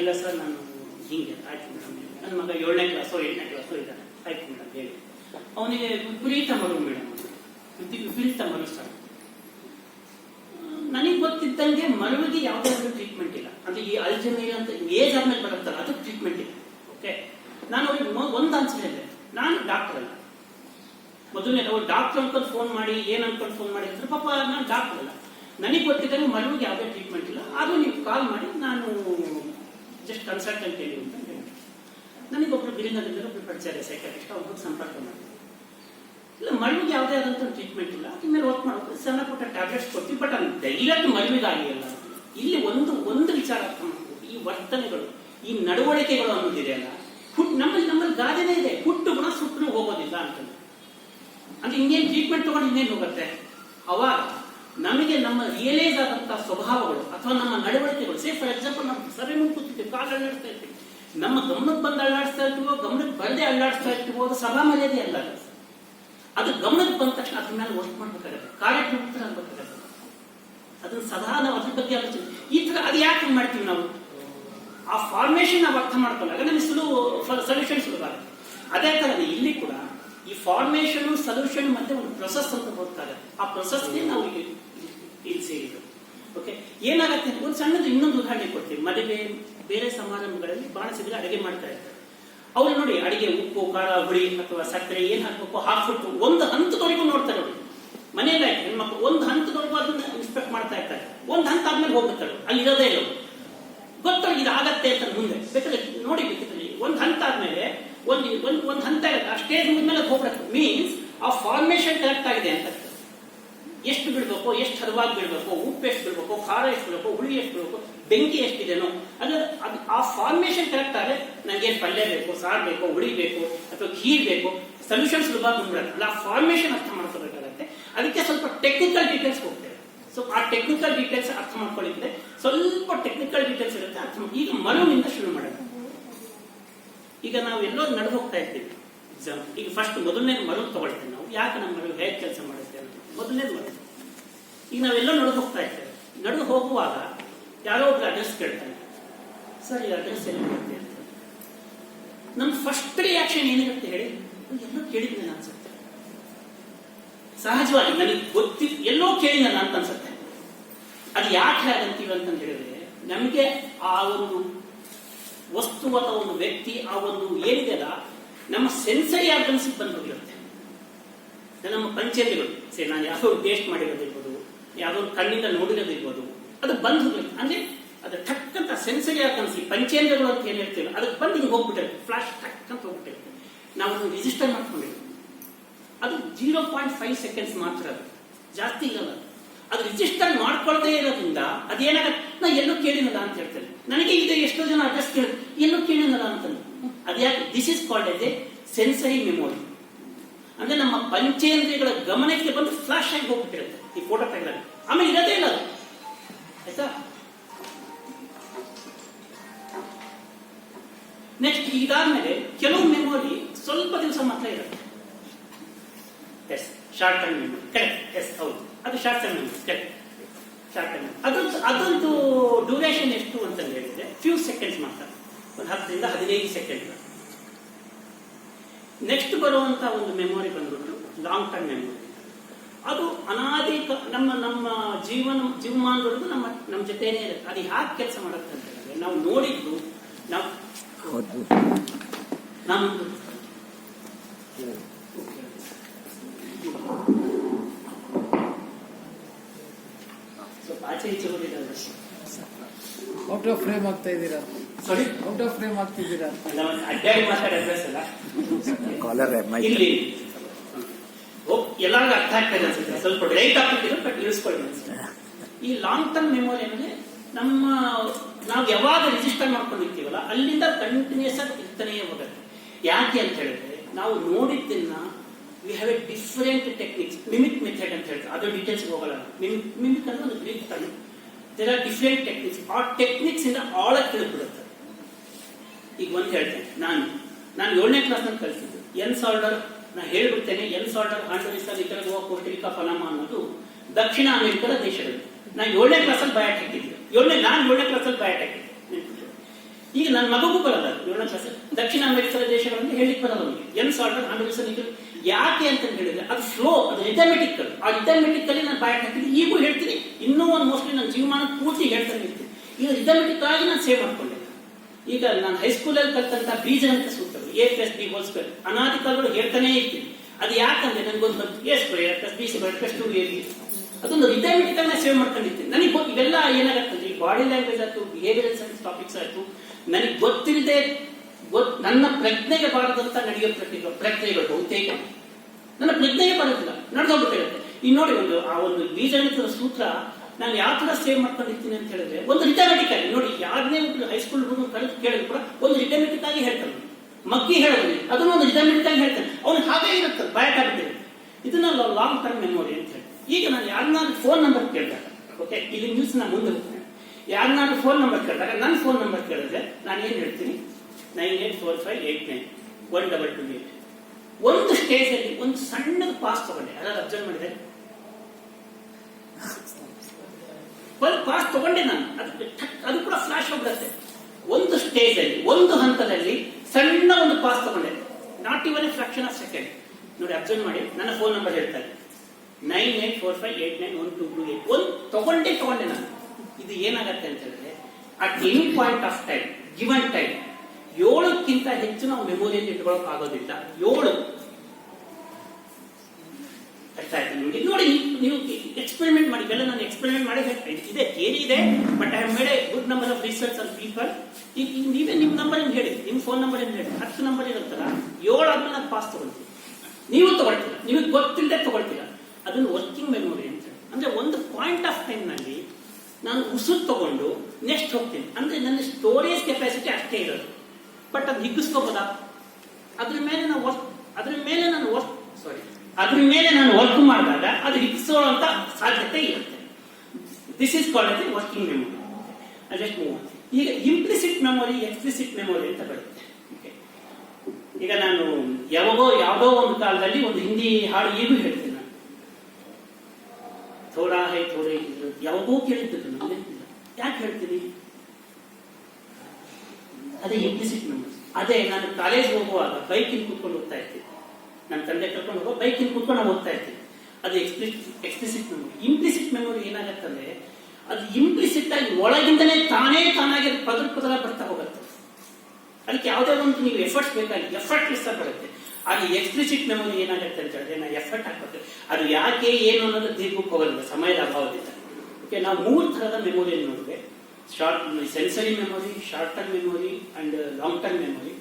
ಇಲ್ಲ ಸರ್, ನಾನು ಹಿಂಗೆ. ಆಯ್ತು ಮೇಡಮ್ ನನ್ನ ಮಗ ಏಳನೇ ಕ್ಲಾಸೋ ಎಂಟನೇ ಕ್ಲಾಸೋ ಇದ್ದಾನೆ. ಆಯ್ತು ಮೇಡಮ್ ಹೇಳಿ. ಅವನಿಗೆ ವಿಪರೀತ ಮಗು ಮೇಡಮ್ ವಿಪರೀತ ಮರಳಿಸ್ತಾರೆ ಸರ್ ನನಗೆ ಗೊತ್ತಿದ್ದಂಗೆ ಮರುವಿಗೆ ಯಾವುದೇ ಒಂದು ಟ್ರೀಟ್ಮೆಂಟ್ ಇಲ್ಲ. ಅಂದ್ರೆ ಈ ಅಲ್ಜಮೀರ್ ಅಂತ ಏಜ್ ಆದ್ಮೇಲೆ ಬರುತ್ತಲ್ಲ, ಅದು ಟ್ರೀಟ್ಮೆಂಟ್ ಇಲ್ಲ. ಓಕೆ ನಾನು ಒಂದು ಆನ್ಸರ್ ಇದೆ ನಾನು ಡಾಕ್ಟರ್ ಅಲ್ಲ. ಮೊದಲನೇ ಅವ್ರು ಡಾಕ್ಟರ್ ಅನ್ಕೊಂಡು ಫೋನ್ ಮಾಡಿ, ಏನ್ ಅನ್ಕೊಂಡು ಫೋನ್ ಮಾಡಿ ಪಾಪ ನಾನು ಡಾಕ್ಟರ್ ಅಲ್ಲ. ನನಗೆ ಗೊತ್ತಿದ್ದಂಗೆ ಮರಳಿಗೆ ಯಾವುದೇ ಟ್ರೀಟ್ಮೆಂಟ್ ಇಲ್ಲ. ಅದು ನೀವು ಕಾಲ್ ಮಾಡಿ, ನಾನು ಜಸ್ಟ್ ಕನ್ಸಲ್ಟೆಂಟ್ ಹೇಳಿ ಅಂತ ಹೇಳಿ ನನಗೆ ಒಬ್ರು ಗಿರಿನಗರದಲ್ಲಿ ಒಬ್ರು ಪರಿಚಯ ಸೈಕಾಟ್ರಿಸ್ಟ್ ಅವ್ರಿಗೆ ಸಂಪರ್ಕ ಮಾಡಿ ಇಲ್ಲ ಮಳುವಿಗೆ ಯಾವುದೇ ಆದಂತಹ ಟ್ರೀಟ್ಮೆಂಟ್ ಇಲ್ಲ. ಅದ್ರ ಮೇಲೆ ವರ್ಕ್ ಮಾಡೋದು. ಸಣ್ಣ ಪುಟ್ಟ ಟ್ಯಾಬ್ಲೆಟ್ಸ್ ಕೊಡ್ತೀವಿ ಬಟ್ ಅದು ಡೈರೆಕ್ಟ್ ಮಳುವಿಗಾಗಿಲ್ಲ ಇಲ್ಲಿ. ಒಂದು ಒಂದು ವಿಚಾರ ಅರ್ಥ ಮಾಡ್ಬೇಕು ಈ ವರ್ತನೆಗಳು, ಈ ನಡವಳಿಕೆಗಳು ಅನ್ನೋದಿದೆಯಲ್ಲ ಹುಟ್ಟು ನಮ್ಮಲ್ಲಿ ನಮ್ಮಲ್ಲಿ ಗಾದೆನೇ ಇದೆ. ಹುಟ್ಟು ಗುಣ ಸುಟ್ಟು ಹೋಗೋದಿಲ್ಲ ಅಂತಂದ್ರೆ. ಅಂದ್ರೆ ಇನ್ನೇನು ಟ್ರೀಟ್ಮೆಂಟ್ ತಗೊಂಡು ಇನ್ನೇನು ಹೋಗುತ್ತೆ? ಅವಾಗ ನಮಗೆ ನಮ್ಮ ರಿಯಲೈಸ್ ಆದಂತಹ ಸ್ವಭಾವಗಳು ಅಥವಾ ನಮ್ಮ ನಡವಳಿಕೆಗಳು ಸೇ ಫಾರ್ ಎಕ್ಸಾಂಪಲ್ ನಾವು ಸರಿ ಮುಂದೆ ಕೂತಿರ್ತೀವಿ ಕಾಲು ಅಳ್ಳಾಡ್ತಾ ಇರ್ತೀವಿ ನಮ್ಮ ಗಮನಕ್ಕೆ ಬಂದು ಅಳ್ಳಾಡಿಸ್ತಾ ಇರ್ತೀವೋ ಗಮನಕ್ಕೆ ಬರದೆ ಅಳ್ಳಾಡಿಸ್ತಾ ಇರ್ತೀವೋ ಅದು ಸಭಾ ಮರ್ಯಾದೆ ಅಲ್ಲ ಅದು. ಗಮನಕ್ಕೆ ಬಂದ ತಕ್ಷಣ ಅದ್ರ ಮೇಲೆ ವರ್ಕ್ ಮಾಡ್ಬೇಕಾಗತ್ತೆ. ಕಾರ್ಯಪ್ರವೃತ್ತರಾಗಬೇಕಾಗತ್ತೆ ಅದನ್ನ ಸದಾ ನಾವು ಅದ್ರ ಬಗ್ಗೆ ಆಲೋಚನೆ ಈ ತರ ಅದು ಯಾಕೆ ಮಾಡ್ತೀವಿ ನಾವು? ಆ ಫಾರ್ಮೇಶನ್ ನಾವು ಅರ್ಥ ಮಾಡ್ಕೊಂಡಾಗ ನಮಗೆ ಸುಲಭ ಸೊಲ್ಯೂಷನ್ ಸುಲಭ ಆಗುತ್ತೆ. ಅದೇ ತರ ಇಲ್ಲಿ ಕೂಡ ಈ ಫಾರ್ಮೇಶನ್ ಸೊಲ್ಯೂಷನ್ ಮತ್ತೆ ಒಂದು ಪ್ರೊಸೆಸ್ ಅಂತ ಹೋಗ್ತಾರೆ ಆ ಪ್ರೊಸೆಸ್ಗೆ ನಾವು ಇಲ್ಲಿ ಸೇರಿದ್ರು ಓಕೆ ಏನಾಗತ್ತೆ ಒಂದು ಸಣ್ಣದು ಇನ್ನೊಂದು ಉದಾಹರಣೆ ಕೊಡ್ತೀವಿ ಮದುವೆ, ಬೇರೆ ಸಮಾರಂಭಗಳಲ್ಲಿ ಬಾಣಸಿದ್ರೆ ಅಡುಗೆ ಮಾಡ್ತಾ ಇರ್ತಾರೆ. ಅವ್ರು ನೋಡಿ ಅಡಿಗೆ, ಉಪ್ಪು, ಖಾರ, ಹುಳಿ ಅಥವಾ ಸಕ್ಕರೆ ಏನ್ ಹಾಕಬೇಕು ಹಾಕ್ಬಿಟ್ಟು ಒಂದು ಹಂತದವರೆಗೂ ನೋಡ್ತಾರೆ ಅವರು ಮನೆಯಲ್ಲ ಹೆಣ್ಮಕ್ಳು ಒಂದು ಹಂತದವರೆಗೂ ಅದನ್ನ ಇನ್ಸ್ಪೆಕ್ಟ್ ಮಾಡ್ತಾ ಇರ್ತಾರೆ. ಒಂದು ಹಂತ ಆದ್ಮೇಲೆ ಹೋಗ್ಬಿಡ್ತಾರೆ ಅಲ್ಲಿ ಇರೋದೇ ಇಲ್ಲ ಗೊತ್ತಲ್ಲ ಇದು ಆಗತ್ತೆ ಅಂತ ಮುಂದೆ. ಬೇಕಾದ್ರೆ ನೋಡಿ ಬೇಕಿದ್ರೆ ಒಂದು ಹಂತ ಆದ್ಮೇಲೆ ಒಂದು ಒಂದು ಒಂದು ಹಂತ ಇರುತ್ತೆ ಆ ಸ್ಟೇಜ್ ಮುಂದ್ಮೇಲೆ ಹೋಗ್ಬಿಡುತ್ತೆ. ಮೀನ್ಸ್ ಆ ಫಾರ್ಮೇಶನ್ ಕರೆಕ್ಟ್ ಆಗಿದೆ ಅಂತ. ಎಷ್ಟು ಬಿಡಬೇಕು, ಎಷ್ಟು ಹದವಾಗಿ ಬಿಡಬೇಕು, ಉಪ್ಪು ಎಷ್ಟು ಬಿಡಬೇಕು, ಖಾರ ಎಷ್ಟು ಬಿಡಬೇಕು, ಹುಳಿ ಎಷ್ಟು ಬಿಡಬೇಕು, ಬೆಂಕಿ ಎಷ್ಟಿದೆನೋ, ಅದು ಅದು ಆ ಫಾರ್ಮೇಶನ್ ಕರೆಕ್ಟ್ ಆದ್ರೆ ನನಗೆ ಪಲ್ಯ ಬೇಕು, ಸಾರು ಬೇಕು, ಹುಳಿ ಬೇಕು, ಅಥವಾ ಖೀರ್ ಬೇಕು ಸಲ್ಯೂಷನ್ ಸುಲಭ ಬಂದ್ಬಿಡತ್ತೆ ಅಲ್ಲ ಆ ಫಾರ್ಮೇಶನ್ ಅರ್ಥ ಮಾಡ್ಕೋಬೇಕಾಗತ್ತೆ. ಅದಕ್ಕೆ ಸ್ವಲ್ಪ ಟೆಕ್ನಿಕಲ್ ಡೀಟೇಲ್ಸ್ ಹೋಗ್ತೇವೆ ಸೊ ಆ ಟೆಕ್ನಿಕಲ್ ಡೀಟೇಲ್ಸ್ ಅರ್ಥ ಮಾಡ್ಕೊಳ್ಳಿದ್ರೆ ಸ್ವಲ್ಪ ಟೆಕ್ನಿಕಲ್ ಡೀಟೇಲ್ಸ್ ಇರುತ್ತೆ, ಅರ್ಥ ಈಗ ಮರುವಿನಿಂದ ಶುರು ಮಾಡೋಣ. ಈಗ ನಾವು ಎಲ್ಲೋ ನಡೆದು ಹೋಗ್ತಾ ಇರ್ತೀವಿ ಎಕ್ಸಾಮ್ ಈಗ ಫಸ್ಟ್ ಮೊದಲನೇ ಮರು ತಗೊಳ್ತೇವೆ ನಾವು. ಯಾಕೆ ನಮ್ಮ ಮರು ಹೇಗೆ ಕೆಲಸ ಮಾಡುತ್ತೆ ಅಂತ ಮೊದಲನೇ ಮರು ಈಗ ನಾವೆಲ್ಲ ನಡೆದು ಹೋಗ್ತಾ ಇದ್ದೇವೆ. ನಡೆದು ಹೋಗುವಾಗ ಯಾರೋ ಒಬ್ರು ಅಡ್ರೆಸ್ ಕೇಳ್ತಾನೆ ಸರ್, ಈ ಅಡ್ರೆಸ್ ಎಲ್ಲಿ ಬರುತ್ತೆ ನಮ್ಮ ಫಸ್ಟ್ ರಿಯಾಕ್ಷನ್ ಏನಿರುತ್ತೆ ಹೇಳಿ? ಎಲ್ಲೋ ನಾನು ಅನ್ಸುತ್ತೆ. ಸಹಜವಾಗಿ ನನಗೆ ಗೊತ್ತಿ, ಎಲ್ಲೋ ಕೇಳಿದ ಅಂತ ಅನ್ಸುತ್ತೆ. ಅದು ಯಾಕೆ ಹಾಗಂತೀವಿ ಅಂತ ಹೇಳಿದ್ರೆ, ನಮಗೆ ಆ ಒಂದು ವಸ್ತು ಅಥವಾ ಒಂದು ವ್ಯಕ್ತಿ ಆ ಒಂದು ಏನಿದೆಯಲ್ಲ ನಮ್ಮ ಸೆನ್ಸರಿ ಆರ್ಗನ್ಸಿಗೆ ಬಂದ್ಬಿಟ್ಟಿರುತ್ತೆ. ನಮ್ಮ ಪಂಚೇಂದ್ರಿಯಗಳು ಸರಿ, ನಾನು ಯಾವುದೋ ಟೇಸ್ಟ್ ಮಾಡಿರೋದಿರ್ಬೋದು ಯಾವುದೋ ಕಣ್ಣಿಂದ ನೋಡಿರೋದಿರ್ಬೋದು ಅದು ಬಂದು ಅಂದ್ರೆ ಅದು ಟಕ್ ಅಂತ ಸೆನ್ಸರಿ ಕನಸಿ ಪಂಚೇಂದ್ರಗಳು ಅಂತ ಏನ್ ಹೇಳ್ತೀವಿ ಅದಕ್ಕೆ ಬಂದು ಹಿಂಗೆ ಹೋಗ್ಬಿಟ್ಟಿದೆ. ಫ್ಲಾಶ್ ಟಕ್ ಅಂತ ಹೋಗ್ಬಿಟ್ಟಿದೆ. ನಾವು ರಿಜಿಸ್ಟರ್ ಮಾಡ್ಕೊಂಡಿದ್ವಿ ಅದು ಜೀರೋ ಪಾಯಿಂಟ್ ಫೈವ್ ಸೆಕೆಂಡ್ಸ್ ಮಾತ್ರ ಅದು. ಜಾಸ್ತಿ ಇಲ್ಲ ಅದು ರಿಜಿಸ್ಟರ್ ಮಾಡ್ಕೊಳ್ಳದೇ ಇರೋದ್ರಿಂದ ಅದೇನಾಗತ್ತೆ? ನಾ ಎಲ್ಲೂ ಕೇಳಿನಲ್ಲ ಅಂತ ಹೇಳ್ತೇನೆ ನನಗೆ ಈಗ ಎಷ್ಟೋ ಜನ ಅಡ್ರೆಸ್ ಕೇಳಿ ಎಲ್ಲೂ ಕೇಳಿನಲ್ಲ ಅಂತ ಅದ್ಯಾಕೆ? This is called as a sensory memory ಅಂದ್ರೆ ನಮ್ಮ ಪಂಚೇಂದ್ರಿಯಗಳ ಗಮನಕ್ಕೆ ಬಂದು ಫ್ಲಾಶ್ ಆಗಿ ಹೋಗ್ಬಿಟ್ಟಿರುತ್ತೆ ಈ ಫೋಟೋ ತೆಗೆದಾಗ ಆಮೇಲೆ ಇರೋದೇ ಇಲ್ಲ ಅದು. ಆಯ್ತಾ? ನೆಕ್ಸ್ಟ್ ಇದಾದ್ಮೇಲೆ ಕೆಲವು ಮೆಮೊರಿ ಸ್ವಲ್ಪ ದಿವಸ ಮಾತ್ರ ಇರುತ್ತೆ. Yes short term memory correct yes ಹೌದು. ಅದು short term memory correct short term ಅದೊಂದು ಅದೊಂದು ಡ್ಯೂರೇಷನ್ ಎಷ್ಟು ಅಂತ ಹೇಳಿದ್ರೆ ಫ್ಯೂ ಸೆಕೆಂಡ್ಸ್ ಮಾತ್ರ. ಒಂದು ಹತ್ತರಿಂದ ಹದಿನೈದು ಸೆಕೆಂಡ್ ನೆಕ್ಸ್ಟ್ ಬರುವಂತ ಒಂದು ಮೆಮೊರಿ ಬಂದ್ಬಿಟ್ಟು ಲಾಂಗ್ ಟರ್ಮ್ ಮೆಮೊರಿ ಅದು ಅನಾದಿ ನಮ್ಮ ನಮ್ಮ ಜೀವನ ಜೀವಮಾನದವರೆಗೂ ನಮ್ಮ ನಮ್ಮ ಜೊತೆನೇ ಇರುತ್ತೆ. ಅದು ಯಾಕೆ ಕೆಲಸ ಮಾಡುತ್ತೆ ಅಂತ ಹೇಳಿದ್ರೆ ನಾವು ನೋಡಿದ್ದು ನಾವು ನಮ್ದು ಸ್ವಲ್ಪ ಆಚೆ ಈಚೆ ಹೋಗಿದ್ದಾರೆ ಔಟ್ ಆಫ್ ಫ್ರೇಮ್ ಆಗ್ತಾ ಇದ್ದೀರಾ? ಸಾರಿ ಔಟ್ ಆಫ್ ಫ್ರೇಮ್ ಆಗ್ತಿದ್ದೀರಾ ಅಡ್ಡಾಡಿ ಮಾತಾಡೋ ಅಡ್ರೆಸ್ ಅಲ್ಲ? ಇಲ್ಲಿ. ಓ, ಎಲ್ಲರಿಗೂ ಅರ್ಥ ಆಗ್ತಾ ಇದೆ ಸ್ವಲ್ಪ ರೈಟ್ ಆಗ್ತಿದ್ರು ಬಟ್ ಇಳಿಸ್ಕೊಳ್ಳಿ ಅನ್ಸುತ್ತೆ. ಈ ಲಾಂಗ್ ಟರ್ಮ್ ಮೆಮೊರಿ ಅಂದ್ರೆ ನಮ್ಮ ನಾವು ಯಾವಾಗ ರಿಜಿಸ್ಟರ್ ಮಾಡ್ಕೊಂಡಿರ್ತೀವಲ್ಲ ಅಲ್ಲಿಂದ ಕಂಟಿನ್ಯೂಸ್ ಆಗಿ ಇರ್ತಾನೆ ಹೋಗುತ್ತೆ. ಯಾಕೆ ಅಂತ ಹೇಳಿದ್ರೆ ನಾವು ನೋಡಿದ್ದನ್ನ we have a different techniques mimic method ಅಂತ ಹೇಳ್ತಾರೆ. ಅದು ಡೀಟೇಲ್ಸ್ ಹೋಗಲ್ಲ. ಮಿಮಿಕ್ ಮಿಮಿಕ್ ಅಂದ್ರೆ ಒಂದು Greek term there are different techniques ಆ ಟೆಕ್ನಿಕ್ಸ್ ಇಂದ ಆಳಕ್ಕೆ ತಿಳಿದ್ಬಿಡುತ್ತೆ ಈಗ ಒಂದು ಹೇಳ್ತೇನೆ. ನಾನು ನಾನು ಏಳನೇ ಕ್ಲಾಸ್ನಲ್ಲಿ ಕಲಿಸಿದ್ದು ಎನ್ ಸಾಲ್ಡರ್ ನಾ ಹೇಳ್ಬಿಡ್ತೇನೆ El Salvador Honduras Nicaragua Costa Rica Panama ಅನ್ನೋದು ದಕ್ಷಿಣ ಅಮೆರಿಕದ ದೇಶಗಳು. ನಾನು ಏಳನೇ ಕ್ಲಾಸಲ್ಲಿ ಬಯಾಟ್ ಹಾಕಿದ್ದೆ ಏಳನೇ, ನಾನು ಏಳನೇ ಕ್ಲಾಸಲ್ಲಿ ಬಯಾಟ್ ಹಾಕಿದ್ದೆ. ಈಗ ನನ್ನ ಮಗಗೂ ಕ್ಲಾಸ್ ದಕ್ಷಿಣ ಅಮೆರಿಕದ ದೇಶಗಳನ್ನು ಹೇಳಿಕ್ ಬರಲ್ಲ ಅವನಿಗೆ. ಎನ್ ಹಾಂಡರಿಸಾ ಇತ್ತು ಯಾಕೆ ಅಂತ ಹೇಳಿದ್ರೆ, ಅದು ಫ್ಲೋ ಅದು ರಿಥಮೆಟಿಕ್ ಆ ರಿಥಮೆಟಿಕ್ ಅಲ್ಲಿ ನಾನು ಬಾಯಕ್ ಹಾಕಿದ್ರೆ ಈಗೂ ಹೇಳ್ತೀನಿ, ಇನ್ನೂ ಒಂದು ಮೋಸ್ಟ್ಲಿ ನನ್ನ ಜೀವಮಾನ ಪೂರ್ತಿ ಹೇಳ್ತಾನೆ ಇರ್ತೀನಿ. ಈಗ ರಿಥಮೆಟಿಕ್ ಆಗಿ ನಾನು ಸೇವ್ ಮಾಡ್ಕೊಂಡೆ. ಈಗ ನಾನು ಹೈಸ್ಕೂಲಲ್ಲಿ ಕಲ್ತಂತ ಅಂತ ಸೂಕ್ತ a plus b whole square ಅನಾದಿ ಕಾಲಗಳು ಹೇಳ್ತಾನೆ ಇರ್ತೀನಿ. ಅದು ಯಾಕಂದ್ರೆ ನನಗೊಂದು a square plus b square plus two a ಅದೊಂದು ಆಗಿ ಅನ್ನ ಸೇವ್ ಮಾಡ್ಕೊಂಡಿರ್ತೀನಿ. ನನಗೆ ಇವೆಲ್ಲ ಏನಾಗುತ್ತೆ ಬಾಡಿ ಲ್ಯಾಂಗ್ವೇಜ್ ಆಯ್ತು ಬಿಹೇವಿಯರ್ ಸೈನ್ಸ್ ಟಾಪಿಕ್ಸ್ ಆಯ್ತು ನನಗೆ ಗೊತ್ತಿಲ್ಲದೆ ಗೊತ್, ನನ್ನ ಪ್ರಜ್ಞೆಗೆ ಬಾರದಂತ ನಡೆಯೋ ಪ್ರಜ್ಞೆಗಳು ಪ್ರಜ್ಞೆಗಳು ಬಹುತೇಕ. ನನ್ನ ಪ್ರಜ್ಞೆಗೆ ಬರೋದಿಲ್ಲ ನಡೆದೋಗ್ಬಿಟ್ಟಿರುತ್ತೆ ಈಗ ನೋಡಿ ಒಂದು, ಆ ಒಂದು ಬೀಜಗಣಿತದ ಸೂತ್ರ ನಾನು ಯಾವ ತರ ಸೇವ್ ಮಾಡ್ಕೊಂಡಿರ್ತೀನಿ ಅಂತ ಹೇಳಿದ್ರೆ, ಒಂದು ರಿಟರ್ಮೆಟಿಕ್ ಆಗಿ ನೋಡಿ ಯಾರನ್ನೇ ಒಂದು ಹೈಸ್ಕೂಲ್ ಹುಡುಗರು ಕಲಿತು ಕೇಳಿದ್ರು ಕೂಡ ಒಂದು ರಿಟರ್ಮೆಟಿಕ್ ಆಗಿ ಹೇಳ್ತಾನೆ ಮಕ್ಕಿ ಹೇಳೋದಿಲ್ಲ. ಅದನ್ನು ಒಂದು ರಿಟಮೆಟಿಕ್ ಆಗಿ ಹೇಳ್ತಾನೆ ಅವನು ಹಾಗೆ ಇರುತ್ತೆ, ಬಯಟ್ ಆಗ್ಬಿಟ್ಟಿರುತ್ತೆ ಇದನ್ನ ಲಾಂಗ್ ಟರ್ಮ್ ಮೆಮೊರಿ ಅಂತ ಹೇಳಿ. ಈಗ ನಾನು ಯಾರನ್ನಾದ್ರೂ ಫೋನ್ ನಂಬರ್ ಕೇಳಿದಾಗ ಓಕೆ ಇಲ್ಲಿ ನ್ಯೂಸ್ ನಾನು ಮುಂದೆ ಹೋಗ್ತೇನೆ ನಾನು ಫೋನ್ ನಂಬರ್ ಕೇಳಿದಾಗ, ನನ್ನ ಫೋನ್ ನಂಬರ್ ಕೇಳಿದ್ರೆ ನಾನು ಏನು ಹೇಳ್ತೀನಿ? Nine eight four five eight nine one double two eight ಒಂದು ಸ್ಟೇಜ್ ಅಲ್ಲಿ ಒಂದು ಸಣ್ಣದ ಪಾಸ್ ತಗೊಂಡೆ. ಯಾರು ಅಬ್ಸರ್ವ್ ಮಾಡಿದೆ ಒಂದು ಪಾಸ್ ತಗೊಂಡೆ ನಾನು. ಅದು ಅದು ಕೂಡ ಫ್ಲಾಶ್ ಹೋಗ್ಬಿಡುತ್ತೆ. ಒಂದು ಸ್ಟೇಜ್ ಅಲ್ಲಿ, ಒಂದು ಹಂತದಲ್ಲಿ ಸಣ್ಣ ಒಂದು ಪಾಸ್ ತಗೊಂಡೆ. Not even fraction of second ನೋಡಿ ಅಬ್ಸರ್ವ್ ಮಾಡಿ. ನನ್ನ ಫೋನ್ ನಂಬರ್ ಹೇಳ್ತಾರೆ nine eight four five eight nine one two two eight ಒಂದು ತಗೊಂಡೇ, ತಗೊಂಡೆ ನಾನು. ಇದು ಏನಾಗತ್ತೆ ಅಂತ ಹೇಳಿದ್ರೆ at any point of time given time ಏಳಕ್ಕಿಂತ ಹೆಚ್ಚು ನಾವು ಮೆಮೊರಿಯಲ್ಲಿ ಇಟ್ಕೊಳಕ್ ಆಗೋದಿಲ್ಲ ಏಳು. ನಿಮಗೆ ನೋಡಿ? ನೀವು ಎಕ್ಸ್ಪೆರಿಮೆಂಟ್ ಮಾಡಿ ಎಲ್ಲ ನಾನು ಎಕ್ಸ್ಪೆರಿಮೆಂಟ್ ಮಾಡಿ ಹೇಳ್ತೀನಿ ಇದೆ. ಥಿಯರಿ ಇದೆ but I made a good number of research on people ಈಗ ನೀವೇ ನಿಮ್ಮ ನಂಬರ್ ಏನು ಹೇಳಿ, ನಿಮ್ಮ ಫೋನ್ ನಂಬರ್ ಏನು ಹೇಳಿ, ಹತ್ತು ನಂಬರ್ ಇರುತ್ತಲ್ಲ ಏಳು ಆದ್ಮೇಲೆ ನಾನು ಪಾಸ್ ತಗೊಳ್ತೀನಿ. ನೀವು ತಗೊಳ್ತೀರ, ನಿಮಗೆ ಗೊತ್ತಿಲ್ಲದೆ ತಗೊಳ್ತೀರಾ. ಅದನ್ನು ವರ್ಕಿಂಗ್ ಮೆಮೊರಿ ಅಂತ. ಅಂದ್ರೆ ಒಂದು ಪಾಯಿಂಟ್ ಆಫ್ ಟೈಮ್ನಲ್ಲಿ ನಾನು ಉಸಿರು ತಗೊಂಡು ನೆಕ್ಸ್ಟ್ ಹೋಗ್ತೀನಿ. ಅಂದ್ರೆ ನನ್ನ ಸ್ಟೋರೇಜ್ ಕೆಪಾಸಿಟಿ ಅಷ್ಟೇ ಇರೋದು. ಬಟ್ ಅದು ಹಿಗ್ಗಿಸ್ಕೋಬೋದಾ? ಅದ್ರ ಮೇಲೆ ನಾನು ವರ್ಕ್ ಅದ್ರ ಮೇಲೆ ನಾನು ವರ್ಕ್ ಸಾರಿ ಅದ್ರ ಮೇಲೆ ನಾನು ವರ್ಕ್ ಮಾಡಿದಾಗ ಅದು ಹಿಗ್ಗಿಸೋಂತ ಸಾಧ್ಯತೆ ಇರುತ್ತೆ. This is called working memory just move ಈಗ ಇಂಪ್ಲಿಸಿಟ್ ಮೆಮೊರಿ ಎಕ್ಸ್ಪ್ಲಿಸಿಟ್ ಮೆಮೊರಿ ಅಂತ ಬರುತ್ತೆ. ಈಗ ನಾನು ಯಾವಾಗೋ ಯಾವುದೋ ಒಂದು ಕಾಲದಲ್ಲಿ ಒಂದು ಹಿಂದಿ ಹಾಡು ಈಗೂ ಹೇಳ್ತೀನಿ. ಹೈ ಥೋಡೇ ಯಾವಾಗೂ ಕೇಳಿದ್ದು ನನಗೆ ಯಾಕೆ ಹೇಳ್ತೀರಿ? ಅದೇ ಇಂಪ್ಲಿಸಿಟ್ ನಂಬರ್ಸ್ ಅದೇ ನಾನು ಕಾಲೇಜ್ ಹೋಗುವಾಗ ಬೈಕಿನ ಕೂತ್ಕೊಂಡು ಹೋಗ್ತಾ ಇರ್ತೀನಿ. ನನ್ನ ತಂದೆ ಕರ್ಕೊಂಡು ಹೋಗೋ ಬೈಕಿನ ಕೂತ್ಕೊಂಡು ನಾನು ಹೋಗ್ತಾ ಇರ್ತೀನಿ. ಅದು ಎಕ್ಸ್ಪ್ಲಿಸಿಟ್ ಮೆಮೊರಿ ಇಂಪ್ಲಿಸಿಟ್ ಮೆಮೊರಿ ಏನಾಗತ್ತಂದ್ರೆ ಅದು ಇಂಪ್ಲಿಸಿಟ್ ಆಗಿ ಒಳಗಿಂದಲೇ ತಾನೇ ತಾನಾಗಿ ಪದರ ಪದರ ಬರ್ತಾ ಹೋಗುತ್ತೆ. ಅದಕ್ಕೆ ಯಾವುದೇ ಒಂದು ನೀವು ಎಫರ್ಟ್ಸ್ ಬೇಕಾಗಿ ಎಫರ್ಟ್ಲೆಸ್ ಆಗಿ ಬರುತ್ತೆ. ಆಗ ಎಕ್ಸ್ಪ್ಲಿಸಿಟ್ ಮೆಮೊರಿ ಏನಾಗುತ್ತೆ ಅಂತ ಹೇಳಿದ್ರೆ ನಾವು ಎಫರ್ಟ್ ಹಾಕಬೇಕು ಅದು ಯಾಕೆ, ಏನು ಅನ್ನೋದು ದೀಪಕ್ಕೆ ಹೋಗೋದಿಲ್ಲ ಸಮಯದ ಅಭಾವದಿಂದ ಓಕೆ ನಾವು ಮೂರು ಥರದ ಮೆಮೊರಿಯನ್ನು ನೋಡಿದೆ. Short sensory memory short term memory and long term memory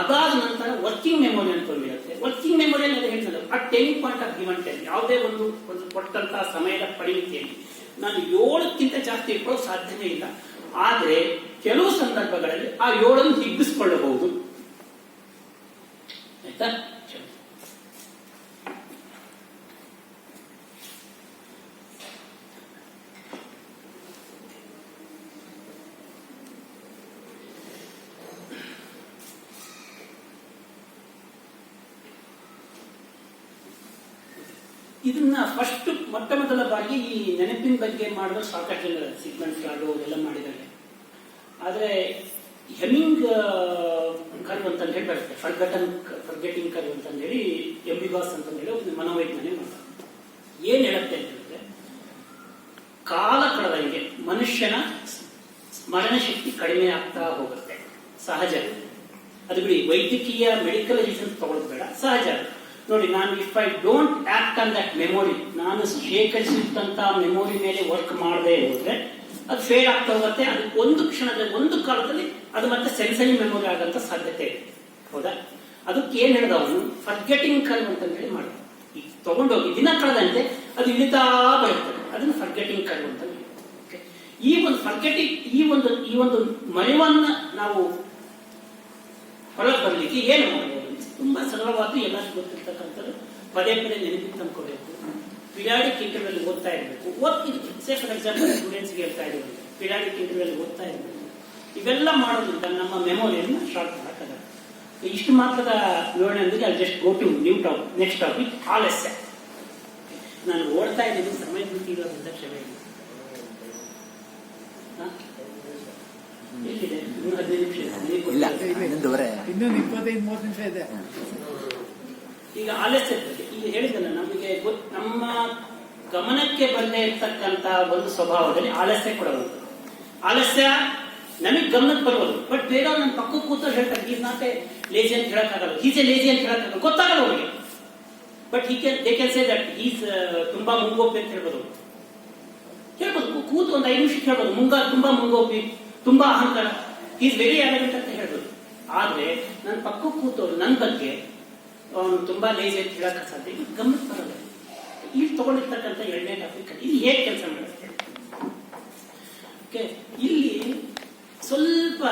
ಅದಾದ ನಂತರ ವರ್ಕಿಂಗ್ ಮೆಮೊರಿ ಅಂತ ಇರುತ್ತೆ. ವರ್ಕಿಂಗ್ ಮೆಮೊರಿ ಅನ್ನೋದು ಹೇಳ್ತಾರೆ ಆ ten point of given time ಯಾವುದೇ ಒಂದು ಒಂದು ಕೊಟ್ಟಂತಹ ಸಮಯದ ಪರಿಮಿತಿಯಲ್ಲಿ. ನಾನು ಏಳಕ್ಕಿಂತ ಜಾಸ್ತಿ ಇಟ್ಕೊಳ್ಳೋ ಸಾಧ್ಯನೇ ಇಲ್ಲ. ಆದರೆ ಕೆಲವು ಸಂದರ್ಭಗಳಲ್ಲಿ ಆ ಏಳನ್ನು ಹಿಗ್ಗಿಸಿಕೊಳ್ಳಬಹುದು ಆಯ್ತಾ ಚಲೋ. ಇದನ್ನ ಫಸ್ಟ್ ಮೊಟ್ಟ ಮೊದಲ ಬಾರಿ ಈ ನೆನಪಿನ ಬಗ್ಗೆ ಮಾಡಿದ ಸಾಕಷ್ಟು ಜನ ಸಿಗ್ಮೆಂಟ್ ಫ್ರಾಡು ಅವರೆಲ್ಲ ಮಾಡಿದ್ದಾರೆ. ಆದ್ರೆ ಹೆಮಿಂಗ್ ಕರ್ವ್ ಅಂತ ಹೇಳಿ ಬರುತ್ತೆ ಫರ್ಗಟನ್ ಫರ್ಗೆಟಿಂಗ್ ಕರ್ವ್ ಅಂತ ಹೇಳಿ ಬಾಸ್ ಅಂತ ಹೇಳಿ ಒಂದು ಮನೋವೈಜ್ಞಾನಿಕ ಮಾಡ್ತಾರೆ. ಏನ್ ಹೇಳುತ್ತೆ ಅಂತ ಹೇಳಿದ್ರೆ, ಕಾಲ ಕಳೆದಂಗೆ ಮನುಷ್ಯನ ಸ್ಮರಣ ಶಕ್ತಿ ಕಡಿಮೆ ಆಗ್ತಾ ಹೋಗುತ್ತೆ. ಸಹಜ. ಅದು ಬಿಡಿ ವೈದ್ಯಕೀಯ ಮೆಡಿಕಲ್ ಎಜುಕೇಶನ್ ತಗೊಳ್ಳೋದು ಬೇಡ, ಸಹಜ. ನೋಡಿ, ನಾನು if I don't act on that memory ನಾನು ಶೇಖರಿಸಿದಂತ ಮೆಮೊರಿ ಮೇಲೆ ವರ್ಕ್ ಮಾಡದೆ ಹೋದ್ರೆ ಅದು ಫೇಲ್ ಆಗ್ತಾ ಹೋಗುತ್ತೆ. ಅದು ಒಂದು ಕ್ಷಣದಲ್ಲಿ, ಒಂದು ಕಾಲದಲ್ಲಿ ಅದು ಮತ್ತೆ ಸೆನ್ಸರಿ ಮೆಮೊರಿ ಆಗಂತ ಸಾಧ್ಯತೆ ಇದೆ. ಹೌದಾ? ಅದಕ್ಕೆ ಏನ್ ಹೇಳ್ದ ಅವನು? ಫರ್ಗೆಟಿಂಗ್ ಕರ್ವ್ ಅಂತ ಹೇಳಿ ಮಾಡ ಈಗ ತಗೊಂಡೋಗಿ, ದಿನ ಕಳೆದಂತೆ ಅದು ಇಳಿತಾ ಬರುತ್ತೆ. ಅದನ್ನು ಫರ್ಗೆಟಿಂಗ್ ಕರ್ವ್ ಅಂತ? ಈ ಒಂದು ಫರ್ಗೆಟಿಂಗ್ ಈ ಒಂದು ಈ ಒಂದು ಮರೆವನ್ನ ನಾವು ಹೊರಗೆ ಬರಲಿಕ್ಕೆ ಏನು ಮಾಡಬಹುದು ತುಂಬಾ ಸರಳವಾಗಿ ಎಲ್ಲರಿಗೂ ಗೊತ್ತಿರ್ತಕ್ಕಂಥದ್ದು ಪದೇ ಪದೇ ನೆನಪಿಗೆ ತಂದ್ಕೋಬೇಕು. ಪಿರಿಯಾಡಿಕ್ ಇಂಟರ್ವಲ್ ಓದ್ತಾ ಇರಬೇಕು. ಓದ್ತಿದ್ವಿ ಸೇ ಫಾರ್ ಎಕ್ಸಾಂಪಲ್ ಸ್ಟೂಡೆಂಟ್ಸ್ಗೆ ಹೇಳ್ತಾ ಇದ್ದೀವಿ. ಪಿರಿಯಾಡಿಕ್ ಇಂಟರ್ವಲ್ ಓದ್ತಾ ಇರಬೇಕು. ಇವೆಲ್ಲ ಮಾಡೋದ್ರಿಂದ ನಮ್ಮ ಮೆಮೊರಿಯನ್ನು ಶಾರ್ಟ್ ಮಾಡಕ್ಕಾಗಲ್ಲ. ಇಷ್ಟು ಮಾತ್ರದ ಅಂದ್ರೆ ಅಲ್ಲಿ just go to new top next topic ಆಲಸ್ಯ. ನಾನು ಓಡ್ತಾ ಇದ್ದೀನಿ, ಸಮಯ ಇರೋದ್ರಿಂದ ಕ್ಷಮೆ? ಎಲ್ಲಿದೆ? ಹದಿನೈದು ನಿಮಿಷ ಇದೆ. ಗೊತ್ತಿಲ್ಲ. ಇನ್ನೊಂದು ಇಪ್ಪತ್ತೈದು ಮೂವತ್ತು ನಿಮಿಷ ಇದೆ. ಈಗ ಆಲಸ್ಯ ಇಲ್ಲಿ ಈಗ ಹೇಳಿದಲ್ಲ ನಮಗೆ ನಮ್ಮ ಗಮನಕ್ಕೆ ಬಂದೇ ಇರ್ತಕ್ಕಂತ ಒಂದು ಸ್ವಭಾವದಲ್ಲಿ ಆಲಸ್ಯ ಕೂಡ ಉಂಟು. ಆಲಸ್ಯ ನಮಗೆ ಗಮನಕ್ಕೆ ಬರ್ಬೋದು. ಬಟ್ ಬೇರೆ ನನ್ನ ಪಕ್ಕ ಕೂತು ಹೇಳ್ತಾರೆ ಈ ನಾಟ್ ಲೇಜಿ ಅಂತ ಹೇಳಕ್ಕಾಗಲ್ಲ? ಈಸ್ ಎ ಲೇಜಿ ಅಂತ ಹೇಳಕ್ಕಾಗಲ್ಲ. ಗೊತ್ತಾಗಲ್ಲ ಅವರಿಗೆ. But he can they can say that is ತುಂಬಾ ಮುಂಗೋಪಿ ಅಂತ ಹೇಳ್ಬೋದು. ಹೇಳ್ಬೋದು ಕೂತು ಒಂದು ಐದು ನಿಮಿಷ ಹೇಳ್ಬೋದು. ಮುಂಗ ತುಂಬಾ ಮುಂಗೋಪಿ ತುಂಬಾ ಅಹಂಕಾರ. ಈಸ್ ವೆರಿ ಆರಗೆಂಟ್ ಅಂತ ಹೇಳ್ಬೋದು. ಆದ್ರೆ ನನ್ನ ಪಕ್ಕ ಕೂತವ್ರು ನನ್ನ ಬಗ್ಗೆ ಅವನು ತುಂಬಾ ಲೇಜಿ ಅಂತ ಹೇಳಕ್ ಸಾಧ್ಯ ಇದು ಗಮನಕ್ಕೆ ಬರಲ್ಲ. ಇಲ್ಲಿ ತಗೊಂಡಿರ್ತಕ್ಕಂಥ ಎರಡನೇ ಟಾಪಿಕ್ ಇದು ಹೇಗೆ ಕೆಲಸ ಮಾಡುತ್ತೆ? ಓಕೆ ಇಲ್ಲಿ ಸ್ವಲ್ಪ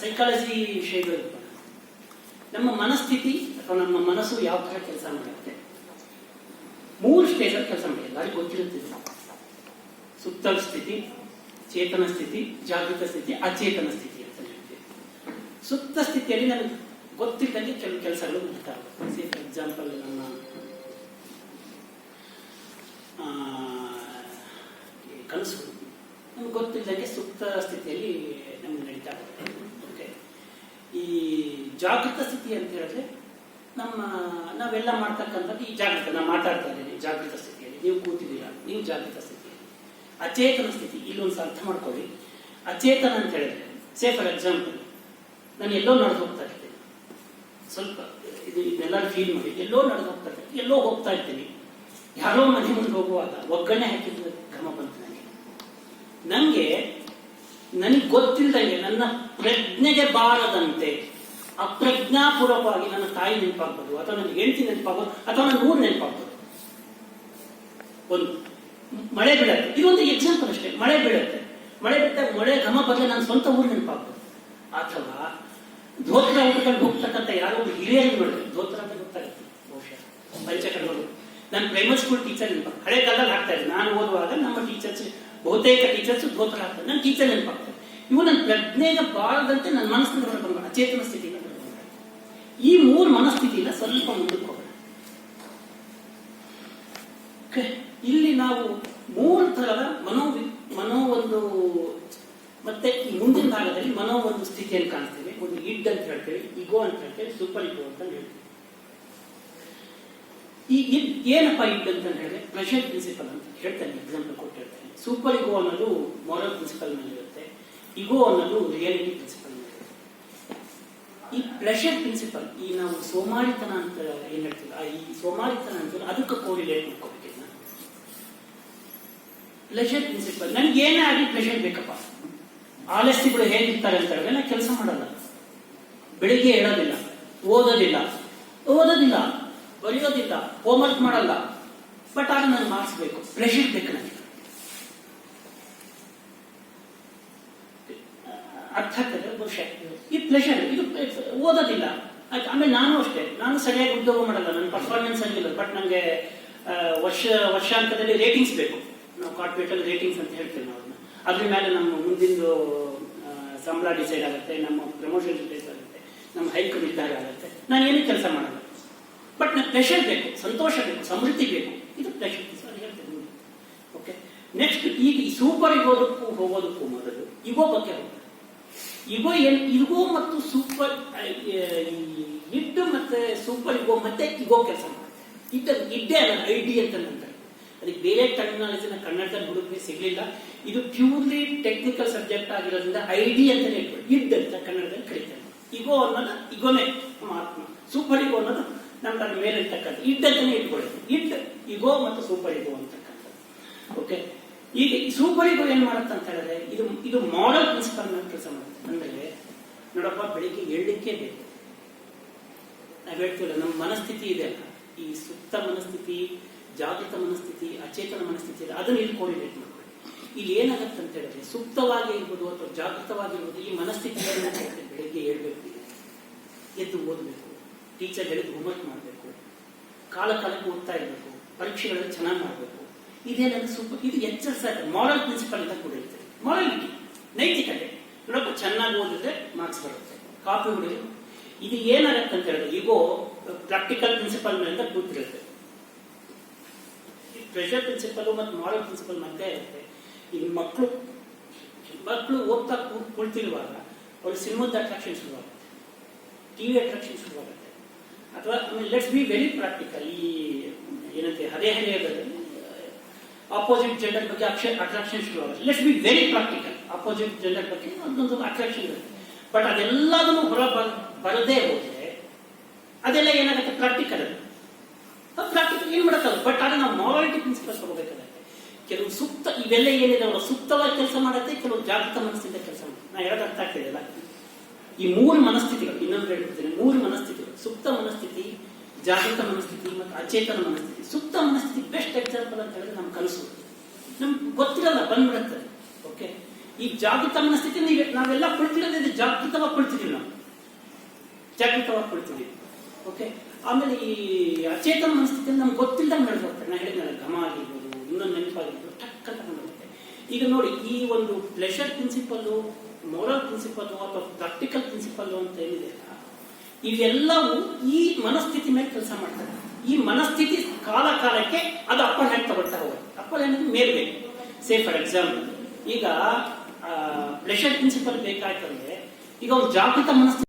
ಸೈಕಾಲಜಿ ವಿಷಯಗಳು ನಮ್ಮ ಮನಸ್ಥಿತಿ ಅಥವಾ ನಮ್ಮ ಮನಸ್ಸು ಯಾವ ತರ ಕೆಲಸ ಮಾಡುತ್ತೆ? ಮೂರು ಸ್ಟೇಜ್ ಅಲ್ಲಿ ಕೆಲಸ ಮಾಡಿ ಎಲ್ಲರಿಗೂ ಗೊತ್ತಿರುತ್ತೆ ಸುಪ್ತ ಸ್ಥಿತಿ, ಚೇತನ ಸ್ಥಿತಿ, ಜಾಗೃತ ಸ್ಥಿತಿ, ಅಚೇತನ ಸ್ಥಿತಿ. ಸುಪ್ತ ಸ್ಥಿತಿಯಲ್ಲಿ ನನಗೆ ಗೊತ್ತಿದ್ದಂಗೆ ಕೆಲವು ಕೆಲಸಗಳು ಮಾಡ್ತಾರೆ. ಫಾರ್ ಎಕ್ಸಾಂಪಲ್ ಆ, ಕನಸು. ನಮ್ಗೆ ಗೊತ್ತಿದ್ದಂಗೆ ಸುಪ್ತ ಸ್ಥಿತಿಯಲ್ಲಿ ನಮ್ಗೆ ನಡೀತಾ ಓಕೆ ಈ ಜಾಗೃತ ಸ್ಥಿತಿ ಅಂತ ಹೇಳಿದ್ರೆ ನಮ್ಮ ನಾವೆಲ್ಲ ಮಾಡ್ತಕ್ಕಂಥದ್ದು ಈ ಜಾಗೃತ. ನಾವು ಮಾತಾಡ್ತಾ ಇದ್ದೀನಿ ಜಾಗೃತ ಸ್ಥಿತಿಯಲ್ಲಿ. ನೀವು ಕೂತಿದ್ದೀರಾ? ನೀವು ಜಾಗೃತ ಸ್ಥಿತಿಯಲ್ಲಿ. ಅಚೇತನ ಸ್ಥಿತಿ. ಇಲ್ಲೊಂದು ಅರ್ಥ ಮಾಡ್ಕೊಳ್ಳಿ. ಅಚೇತನ ಅಂತ ಹೇಳಿದ್ರೆ ಸೇ ಫಾರ್ ಎಕ್ಸಾಂಪಲ್ ನಾನು ಎಲ್ಲೋ ನಡೆದು ಹೋಗ್ತಾ ಇರ್ತೀನಿ. ಸ್ವಲ್ಪ ಇದು ಇದೆಲ್ಲ ಫೀಲ್ ಮಾಡಿ. ಎಲ್ಲೋ ನಡೆದು ಹೋಗ್ತಾ ಇರ್ತೀನಿ. ಎಲ್ಲೋ ಹೋಗ್ತಾ ಇರ್ತೀನಿ. ಯಾರೋ ಮನೆ ಮುಂದೆ ಹೋಗುವಾಗ ಒಗ್ಗರಣೆ ಹಾಕಿದ ಕ್ರಮ ಬಂತು ನನಗೆ. ನನಗೆ ನನಗೆ ಗೊತ್ತಿಲ್ಲದಂಗೆ ನನ್ನ ಪ್ರಜ್ಞೆಗೆ ಬಾರದಂತೆ ಅಪ್ರಜ್ಞಾಪೂರ್ವಕವಾಗಿ ನನ್ನ ತಾಯಿ ನೆನಪಾಗ್ಬೋದು, ಅಥವಾ ನನ್ನ ಹೆಂಡತಿ ನೆನಪಾಗ್ಬೋದು, ಅಥವಾ ನನ್ನ ಊರು ನೆನಪಾಗ್ಬೋದು. ಒಂದು ಮಳೆ ಬೀಳತ್ತೆ. ಇದೊಂದು ಎಕ್ಸಾಂಪಲ್ ಅಷ್ಟೇ. ಮಳೆ ಬೀಳುತ್ತೆ. ಮಳೆ ಬಿಟ್ಟಾಗ ಮಳೆ ಘಮ ಬಗ್ಗೆ ನನ್ನ ಸ್ವಂತ ಊರು ನೆನಪಾಗ್ಬೋದು. ಅಥವಾ ಧೋತ್ರ ಉಟ್ಕೊಂಡು ಹೋಗ್ತಕ್ಕಂಥ ಯಾರೋ ಒಂದು ಹಿರಿಯರು ನೋಡಿದ್ರೆ. ಧೋತ್ರ ಅಂತ ಗೊತ್ತಾಗುತ್ತೆ ಬಹುಶಃ ಪಂಚಕಡವರು ನಾನು ಪ್ರೈಮರಿ ಸ್ಕೂಲ್ ಟೀಚರ್ ನೆನಪ. ಹಳೆ ಕಾಲದಲ್ಲಿ ಹಾಕ್ತಾ ಇದ್ದೆ ನಾನು ಓದುವಾಗ ನಮ್ಮ ಟೀಚರ್ಸ್ ಬಹುತೇಕ ಟೀಚರ್ಸ್ ಧೋತ್ರ ಹಾಕ್ತಾರೆ ನನ್ನ ಟೀಚರ್ ನೆನಪಾಗ್ತಾರೆ ಇವು ನನ್ನ ಪ್ರಜ್ಞೆಗೆ ಬಾರದಂತೆ ನನ್ನ ಮನಸ್ಸಿನ ಬಂದ ಅಚೇತನ ಸ್ಥಿತಿ ಈ ಮೂರು ಮನಸ್ಥಿತಿನ ಸ್ವಲ್ಪ ಮುಂದಕ್ಕೆ ಹೋಗೋಣ. ಇಲ್ಲಿ ನಾವು ಮೂರು ತರದ ಮನೋ ಮನೋ ಒಂದು ಮತ್ತೆ ಈ ಮುಂದಿನ ಭಾಗದಲ್ಲಿ ಮನೋ ಒಂದು ಸ್ಥಿತಿಯನ್ನು ಕಾಣ್ತೇವೆ. ಒಂದು ಇಡ್ ಅಂತ ಹೇಳ್ತೇವೆ ಇಗೋ ಅಂತ ಹೇಳ್ತೇವೆ, ಸೂಪರ್ ಇಗೋ ಅಂತ ಹೇಳ್ತೇವೆ. ಈ ಇದ್ ಏನಪ್ಪ ಇಡ್ ಅಂತ ಹೇಳಿದ್ರೆ ಪ್ರೆಷರ್ ಪ್ರಿನ್ಸಿಪಲ್ ಅಂತ ಹೇಳ್ತಾನೆ ಎಕ್ಸಾಂಪಲ್ ಕೊಟ್ಟು ಹೇಳ್ತಾನೆ. ಸೂಪರ್ ಇಗೋ ಅನ್ನೋದು ಮಾರಲ್ ಪ್ರಿನ್ಸಿಪಲ್ ನಲ್ಲಿರುತ್ತೆ ಇಗೋ ಅನ್ನೋದು ರಿಯಾಲಿಟಿ ಪ್ರಿನ್ಸಿಪಲ್ ಈ ಪ್ರೆಷರ್ ಪ್ರಿನ್ಸಿಪಲ್ ಈ ನಾವು ಸೋಮಾರಿತನ ಅಂತ ಏನ್ ಹೇಳ್ತೀವಿ, ಆ ಈ ಸೋಮಾರಿತನ ಅಂತ ಅದಕ್ಕೆ ಕೋರಿಲೇಟ್ ಮಾಡ್ಕೋಬೇಕು ಪ್ಲೆಷರ್ ಪ್ರಿನ್ಸಿಪಲ್ ನನಗೆ ಏನೇ ಆಗಲಿ ಪ್ಲೆಷರ್ ಬೇಕಪ್ಪ. ಆಲಸ್ಯಗಳು ಹೇಗಿರ್ತಾರೆ ಅಂತ ಹೇಳಿದ್ರೆ ನಾನು ಕೆಲಸ ಮಾಡಲ್ಲ. ಬೆಳಿಗ್ಗೆ ಹೇಳೋದಿಲ್ಲ ಓದೋದಿಲ್ಲ. ಓದೋದಿಲ್ಲ ಬರೆಯೋದಿಲ್ಲ ಹೋಮ್ವರ್ಕ್ ಮಾಡಲ್ಲ. ಬಟ್ ಆಗ ನಾನು ಮಾರ್ಕ್ಸ್ ಬೇಕು ಪ್ರೆಷರ್ ಬೇಕು ನನಗೆ. ಅರ್ಥ ಆಗ್ತದೆ? ಬಹುಶಃ. ಈ ಪ್ಲೆಷರ್ ಇದು ಓದೋದಿಲ್ಲ. ಆಯ್ತು ಆಮೇಲೆ ನಾನು ಅಷ್ಟೇ ನಾನು ಸರಿಯಾಗಿ ಉದ್ಯೋಗ ಮಾಡಲ್ಲ ನನ್ನ ಪರ್ಫಾರ್ಮೆನ್ಸ್ ಆಗಿಲ್ಲ ಬಟ್ ನನಗೆ ವರ್ಷ ವರ್ಷಾಂತದಲ್ಲಿ ರೇಟಿಂಗ್ಸ್ ಬೇಕು. ನಾವು ಕಾರ್ಪೊರೇಟಲ್ಲಿ ರೇಟಿಂಗ್ಸ್ ಅಂತ ಹೇಳ್ತೇವೆ ನಾವು. ಅದ್ರ ಮೇಲೆ ನಮ್ಮ ಮುಂದಿಂದು ಆ, ಸಂಬಳ ಡಿಸೈಡ್ ಆಗುತ್ತೆ ನಮ್ಮ ಪ್ರಮೋಷನ್ ಡಿಸೈಡ್ ನಮ್ಮ ಹೈಕ್ ಇದ್ದಾಗ ಆಗುತ್ತೆ. ನಾನು ಏನು ಕೆಲಸ ಮಾಡಲ್ಲ. ಬಟ್ ನನಗೆ ಪ್ರೆಷರ್ ಬೇಕು, ಸಂತೋಷ ಬೇಕು, ಸಮೃದ್ಧಿ ಬೇಕು. ಇದು ಪ್ರೆಷರ್ ಓಕೆ ನೆಕ್ಸ್ಟ್ ಈಗ ಈ ಸೂಪರ್ ಇಗೋದಕ್ಕೂ ಹೋಗೋದಕ್ಕೂ ಮೊದಲು ಇಗೋ ಬಗ್ಗೆ ಇಗೋ ಏನ್ ಇಗೋ ಮತ್ತು ಸೂಪರ್ ಇಡ್ಡು ಮತ್ತೆ ಸೂಪರ್ ಇಗೋ ಮತ್ತೆ ಇಗೋ ಕೆಲಸ ಮಾಡುತ್ತೆ ಇದ್ದ ಇಡ್ಡೇ ಅಲ್ಲ, ಐಡಿ ಅಂತ ನಂತರ ಅದಕ್ಕೆ ಬೇರೆ ಟರ್ಮಿನಾಲಜಿನ ಕನ್ನಡದಲ್ಲಿ ಹುಡುಕಿ ಸಿಗಲಿಲ್ಲ. ಇದು ಪ್ಯೂರ್ಲಿ ಟೆಕ್ನಿಕಲ್ ಸಬ್ಜೆಕ್ಟ್ ಆಗಿರೋದ್ರಿಂದ ಐಡಿ ಅಂತಲೇ ಇಟ್ಬಿಡಿ ಇಡ್ ಅಂತ ಕನ್ನಡದಲ್ಲಿ ಕರೀತಾರೆ. ಇಗೋ ಅನ್ನೋದು ಇಗೋನೆ ನಮ್ಮ ಆತ್ಮ. ಸೂಪರ್ ಇಗೋ ಅನ್ನೋದು ನಮ್ಗೆ ಮೇಲೆ ಇರ್ತಕ್ಕಂಥ ಅಂತಾನೆ ಇಟ್ಕೊಳ್ಳಿ ಇದ್ದ ಇಗೋ ಮತ್ತು ಸೂಪರ್ ಇಗೋ ಅಂತಕ್ಕಂಥದ್ದು. ಓಕೆ? ಈಗ ಸೂಪರ್ ಇಗೋ ಏನ್ ಮಾಡುತ್ತೆ ಅಂತ ಹೇಳಿದ್ರೆ, ಇದು ಇದು ಮಾಡಲ್ ಪ್ರಿನ್ಸಿಪಲ್ ಕೆಲಸ ಮಾಡುತ್ತೆ. ಅಂದ್ರೆ ನೋಡಪ್ಪ, ಬೆಳಿಗ್ಗೆ ಹೇಳಲಿಕ್ಕೆ ಬೇಕು. ನಾವು ಹೇಳ್ತೀವಲ್ಲ, ನಮ್ಮ ಮನಸ್ಥಿತಿ ಇದೆ ಅಲ್ಲ. ಈ ಸುಪ್ತ ಮನಸ್ಥಿತಿ, ಜಾಗೃತ ಮನಸ್ಥಿತಿ, ಅಚೇತನ ಮನಸ್ಥಿತಿ ಇದೆ. ಅದನ್ನ ಮಾಡ್ಕೊಳ್ಳಿ ಇಲ್ಲಿ ಏನಾಗುತ್ತೆ ಅಂತ ಹೇಳಿದ್ರೆ ಸುಪ್ತವಾಗಿ ಇರ್ಬೋದು ಅಥವಾ ಜಾಗೃತವಾಗಿರ್ಬೋದು ಈ ಮನಸ್ಥಿತಿಯನ್ನು ಬೆಳಿಗ್ಗೆ ಹೇಳ್ಬೇಕು ಎದ್ದು ಓದಬೇಕು ಟೀಚರ್ ಹೇಳಿದ ಹೋಮ್ವರ್ಕ್ ಮಾಡಬೇಕು, ಕಾಲ ಕಾಲಕ್ಕೆ ಓದ್ತಾ ಇರಬೇಕು ಪರೀಕ್ಷೆಗಳಲ್ಲಿ ಚೆನ್ನಾಗಿ ಮಾಡಬೇಕು. ಇದೇನಾದ್ರೂ ಸ್ವಲ್ಪ ಇದು ಎಚ್ಚರಿಸ ಮಾರಲ್ ಪ್ರಿನ್ಸಿಪಲ್ ಅಂತ ಕೂಡ ಇರ್ತದೆ ಮಾರಲಿಟಿ ನೈತಿಕತೆ. ನೋಡಪ್ಪ, ಚೆನ್ನಾಗಿ ಓದಿದ್ರೆ ಮಾರ್ಕ್ಸ್ ಬರುತ್ತೆ. ಕಾಪಿ ಇದು ಏನಾಗತ್ತೆ ಅಂತ ಹೇಳಿದ್ರೆ ಈಗೋ ಪ್ರಾಕ್ಟಿಕಲ್ ಪ್ರಿನ್ಸಿಪಲ್ ಮೇಲೆ ಕೂತಿರುತ್ತೆ. ಪ್ರೆಷರ್ ಪ್ರಿನ್ಸಿಪಲ್ ಮತ್ತು ಮಾರಲ್ ಪ್ರಿನ್ಸಿಪಲ್ ಮತ್ತೆ ಇರುತ್ತೆ. ಈಗ ಮಕ್ಕಳು ಮಕ್ಕಳು ಓದ್ತಾ ಕುಳಿತಿರುವಾಗ ಅವ್ರಿಗೆ ಸಿನಿಮಾದ ಅಟ್ರಾಕ್ಷನ್ ಶುರುವಾಗುತ್ತೆ. ಟಿವಿ ಅಟ್ರಾಕ್ಷನ್ ಶುರುವಾಗುತ್ತೆ. ಅಥವಾ ಲೆಟ್ಸ್ ಬಿ ವೆರಿ ಪ್ರಾಕ್ಟಿಕಲ್ ಈ ಏನಂತೆ ಹದೇ ಹರೆಯದಲ್ಲಿ ಆಪೋಸಿಟ್ ಜೆಂಡರ್ ಬಗ್ಗೆ ಅಟ್ರಾಕ್ಷನ್ ಶುರುವಾಗುತ್ತೆ. Let's be very practical opposite gender ಬಗ್ಗೆ ಒಂದೊಂದು ಅಟ್ರಾಕ್ಷನ್ ಇರುತ್ತೆ. ಬಟ್ ಅದೆಲ್ಲದನ್ನು ಹೊರ ಬರದೇ ಹೋದ್ರೆ ಅದೆಲ್ಲ ಏನಾಗುತ್ತೆ? ಪ್ರಾಕ್ಟಿಕಲ್ ಅದು. ಪ್ರಾಕ್ಟಿಕಲ್ ಏನು ಮಾಡಕ್ಕಲ್ಲ ಬಟ್ ಆಗ ನಾವು ಮಾರಾಲಿಟಿ ಪ್ರಿನ್ಸಿಪಲ್ ತಗೋಬೇಕಾಗುತ್ತೆ ಕೆಲವು ಸುಪ್ತ ಏನಿದೆ ಅವರು ಸೂಕ್ತವಾಗಿ ಕೆಲಸ ಮಾಡುತ್ತೆ, ಕೆಲವು ಜಾಗೃತ ಮನಸ್ಸಿಂದ ಕೆಲಸ ಮಾಡುತ್ತೆ. ನಾ ಹೇಳೋದು ಅರ್ಥ ಆಗ್ತಿದೆಯಲ್ಲ ಈ ಮೂರು ಮನಸ್ಥಿತಿಗಳು, ಇನ್ನೊಂದು ಹೇಳ್ಬಿಡ್ತೇನೆ, ಮೂರು ಮನಸ್ಥಿತಿಗಳು, ಸುಪ್ತ ಮನಸ್ಥಿತಿ, ಜಾಗೃತ ಮನಸ್ಥಿತಿ ಮತ್ತು ಅಚೇತನ ಮನಸ್ಥಿತಿ. ಸುಪ್ತ ಮನಸ್ಥಿತಿ ಬೆಸ್ಟ್ ಎಕ್ಸಾಂಪಲ್ ಅಂತ ಹೇಳಿದ್ರೆ ನಮ್ಮ ಕನಸು. ನಮ್ಗೆ ಗೊತ್ತಿರಲ್ಲ, ಬಂದ್ಬಿಡುತ್ತೆ ಓಕೆ ಈ ಜಾಗೃತ ಮನಸ್ಥಿತಿ ನೀವು ನಾವೆಲ್ಲ ಕುಳಿತಿರೋದ್ರಿಂದ ಜಾಗೃತವಾಗಿ ಕುಳಿತಿದ್ದೀವಿ ನಾವು. ಜಾಗೃತವಾಗಿ ಕುಳಿತಿದ್ದೀವಿ. ಓಕೆ ಆಮೇಲೆ ಈ ಅಚೇತನ ಮನಸ್ಥಿತಿ ನಮ್ಗೆ ಗೊತ್ತಿಲ್ಲದಂಗೆ ನಡೆದೋಗ್ತಾರೆ ನಾ ಹೇಳಿದ್ನಲ್ಲ, ಘಮ ಆಗಿರ್ಬೋದು, ಇನ್ನೊಂದು ನೆನಪಾಗಿರ್ಬೋದು. ಅಂತ ಈಗ ನೋಡಿ, ಈ ಒಂದು ಪ್ಲೆಷರ್ ಪ್ರಿನ್ಸಿಪಲ್ ಮೋರಲ್ ಪ್ರಿನ್ಸಿಪಲ್ ಅಥವಾ ಪ್ರಾಕ್ಟಿಕಲ್ ಪ್ರಿನ್ಸಿಪಲ್ ಅಂತ ಏನಿದೆ ಇವೆಲ್ಲವೂ ಈ ಮನಸ್ಥಿತಿ ಮೇಲೆ ಕೆಲಸ ಮಾಡ್ತಾರೆ ಈ ಮನಸ್ಥಿತಿ ಕಾಲ ಕಾಲಕ್ಕೆ ಅದು ಅಪ್ಪ ಹ್ಯಾಂಡ್ ತಗೊಳ್ತಾ ಹೋಗುತ್ತೆ. ಅಪ್ಪ ಹ್ಯಾಂಡ್ ಮೇಲ್ಬೇಕು ಸೇ ಫಾರ್ ಎಕ್ಸಾಂಪಲ್ ಈಗ ಪ್ಲೆಷರ್ ಪ್ರಿನ್ಸಿಪಲ್ ಬೇಕಾಯ್ತಂದ್ರೆ, ಈಗ ಒಂದು ಜಾಗೃತ ಮನಸ್ಥಿತಿ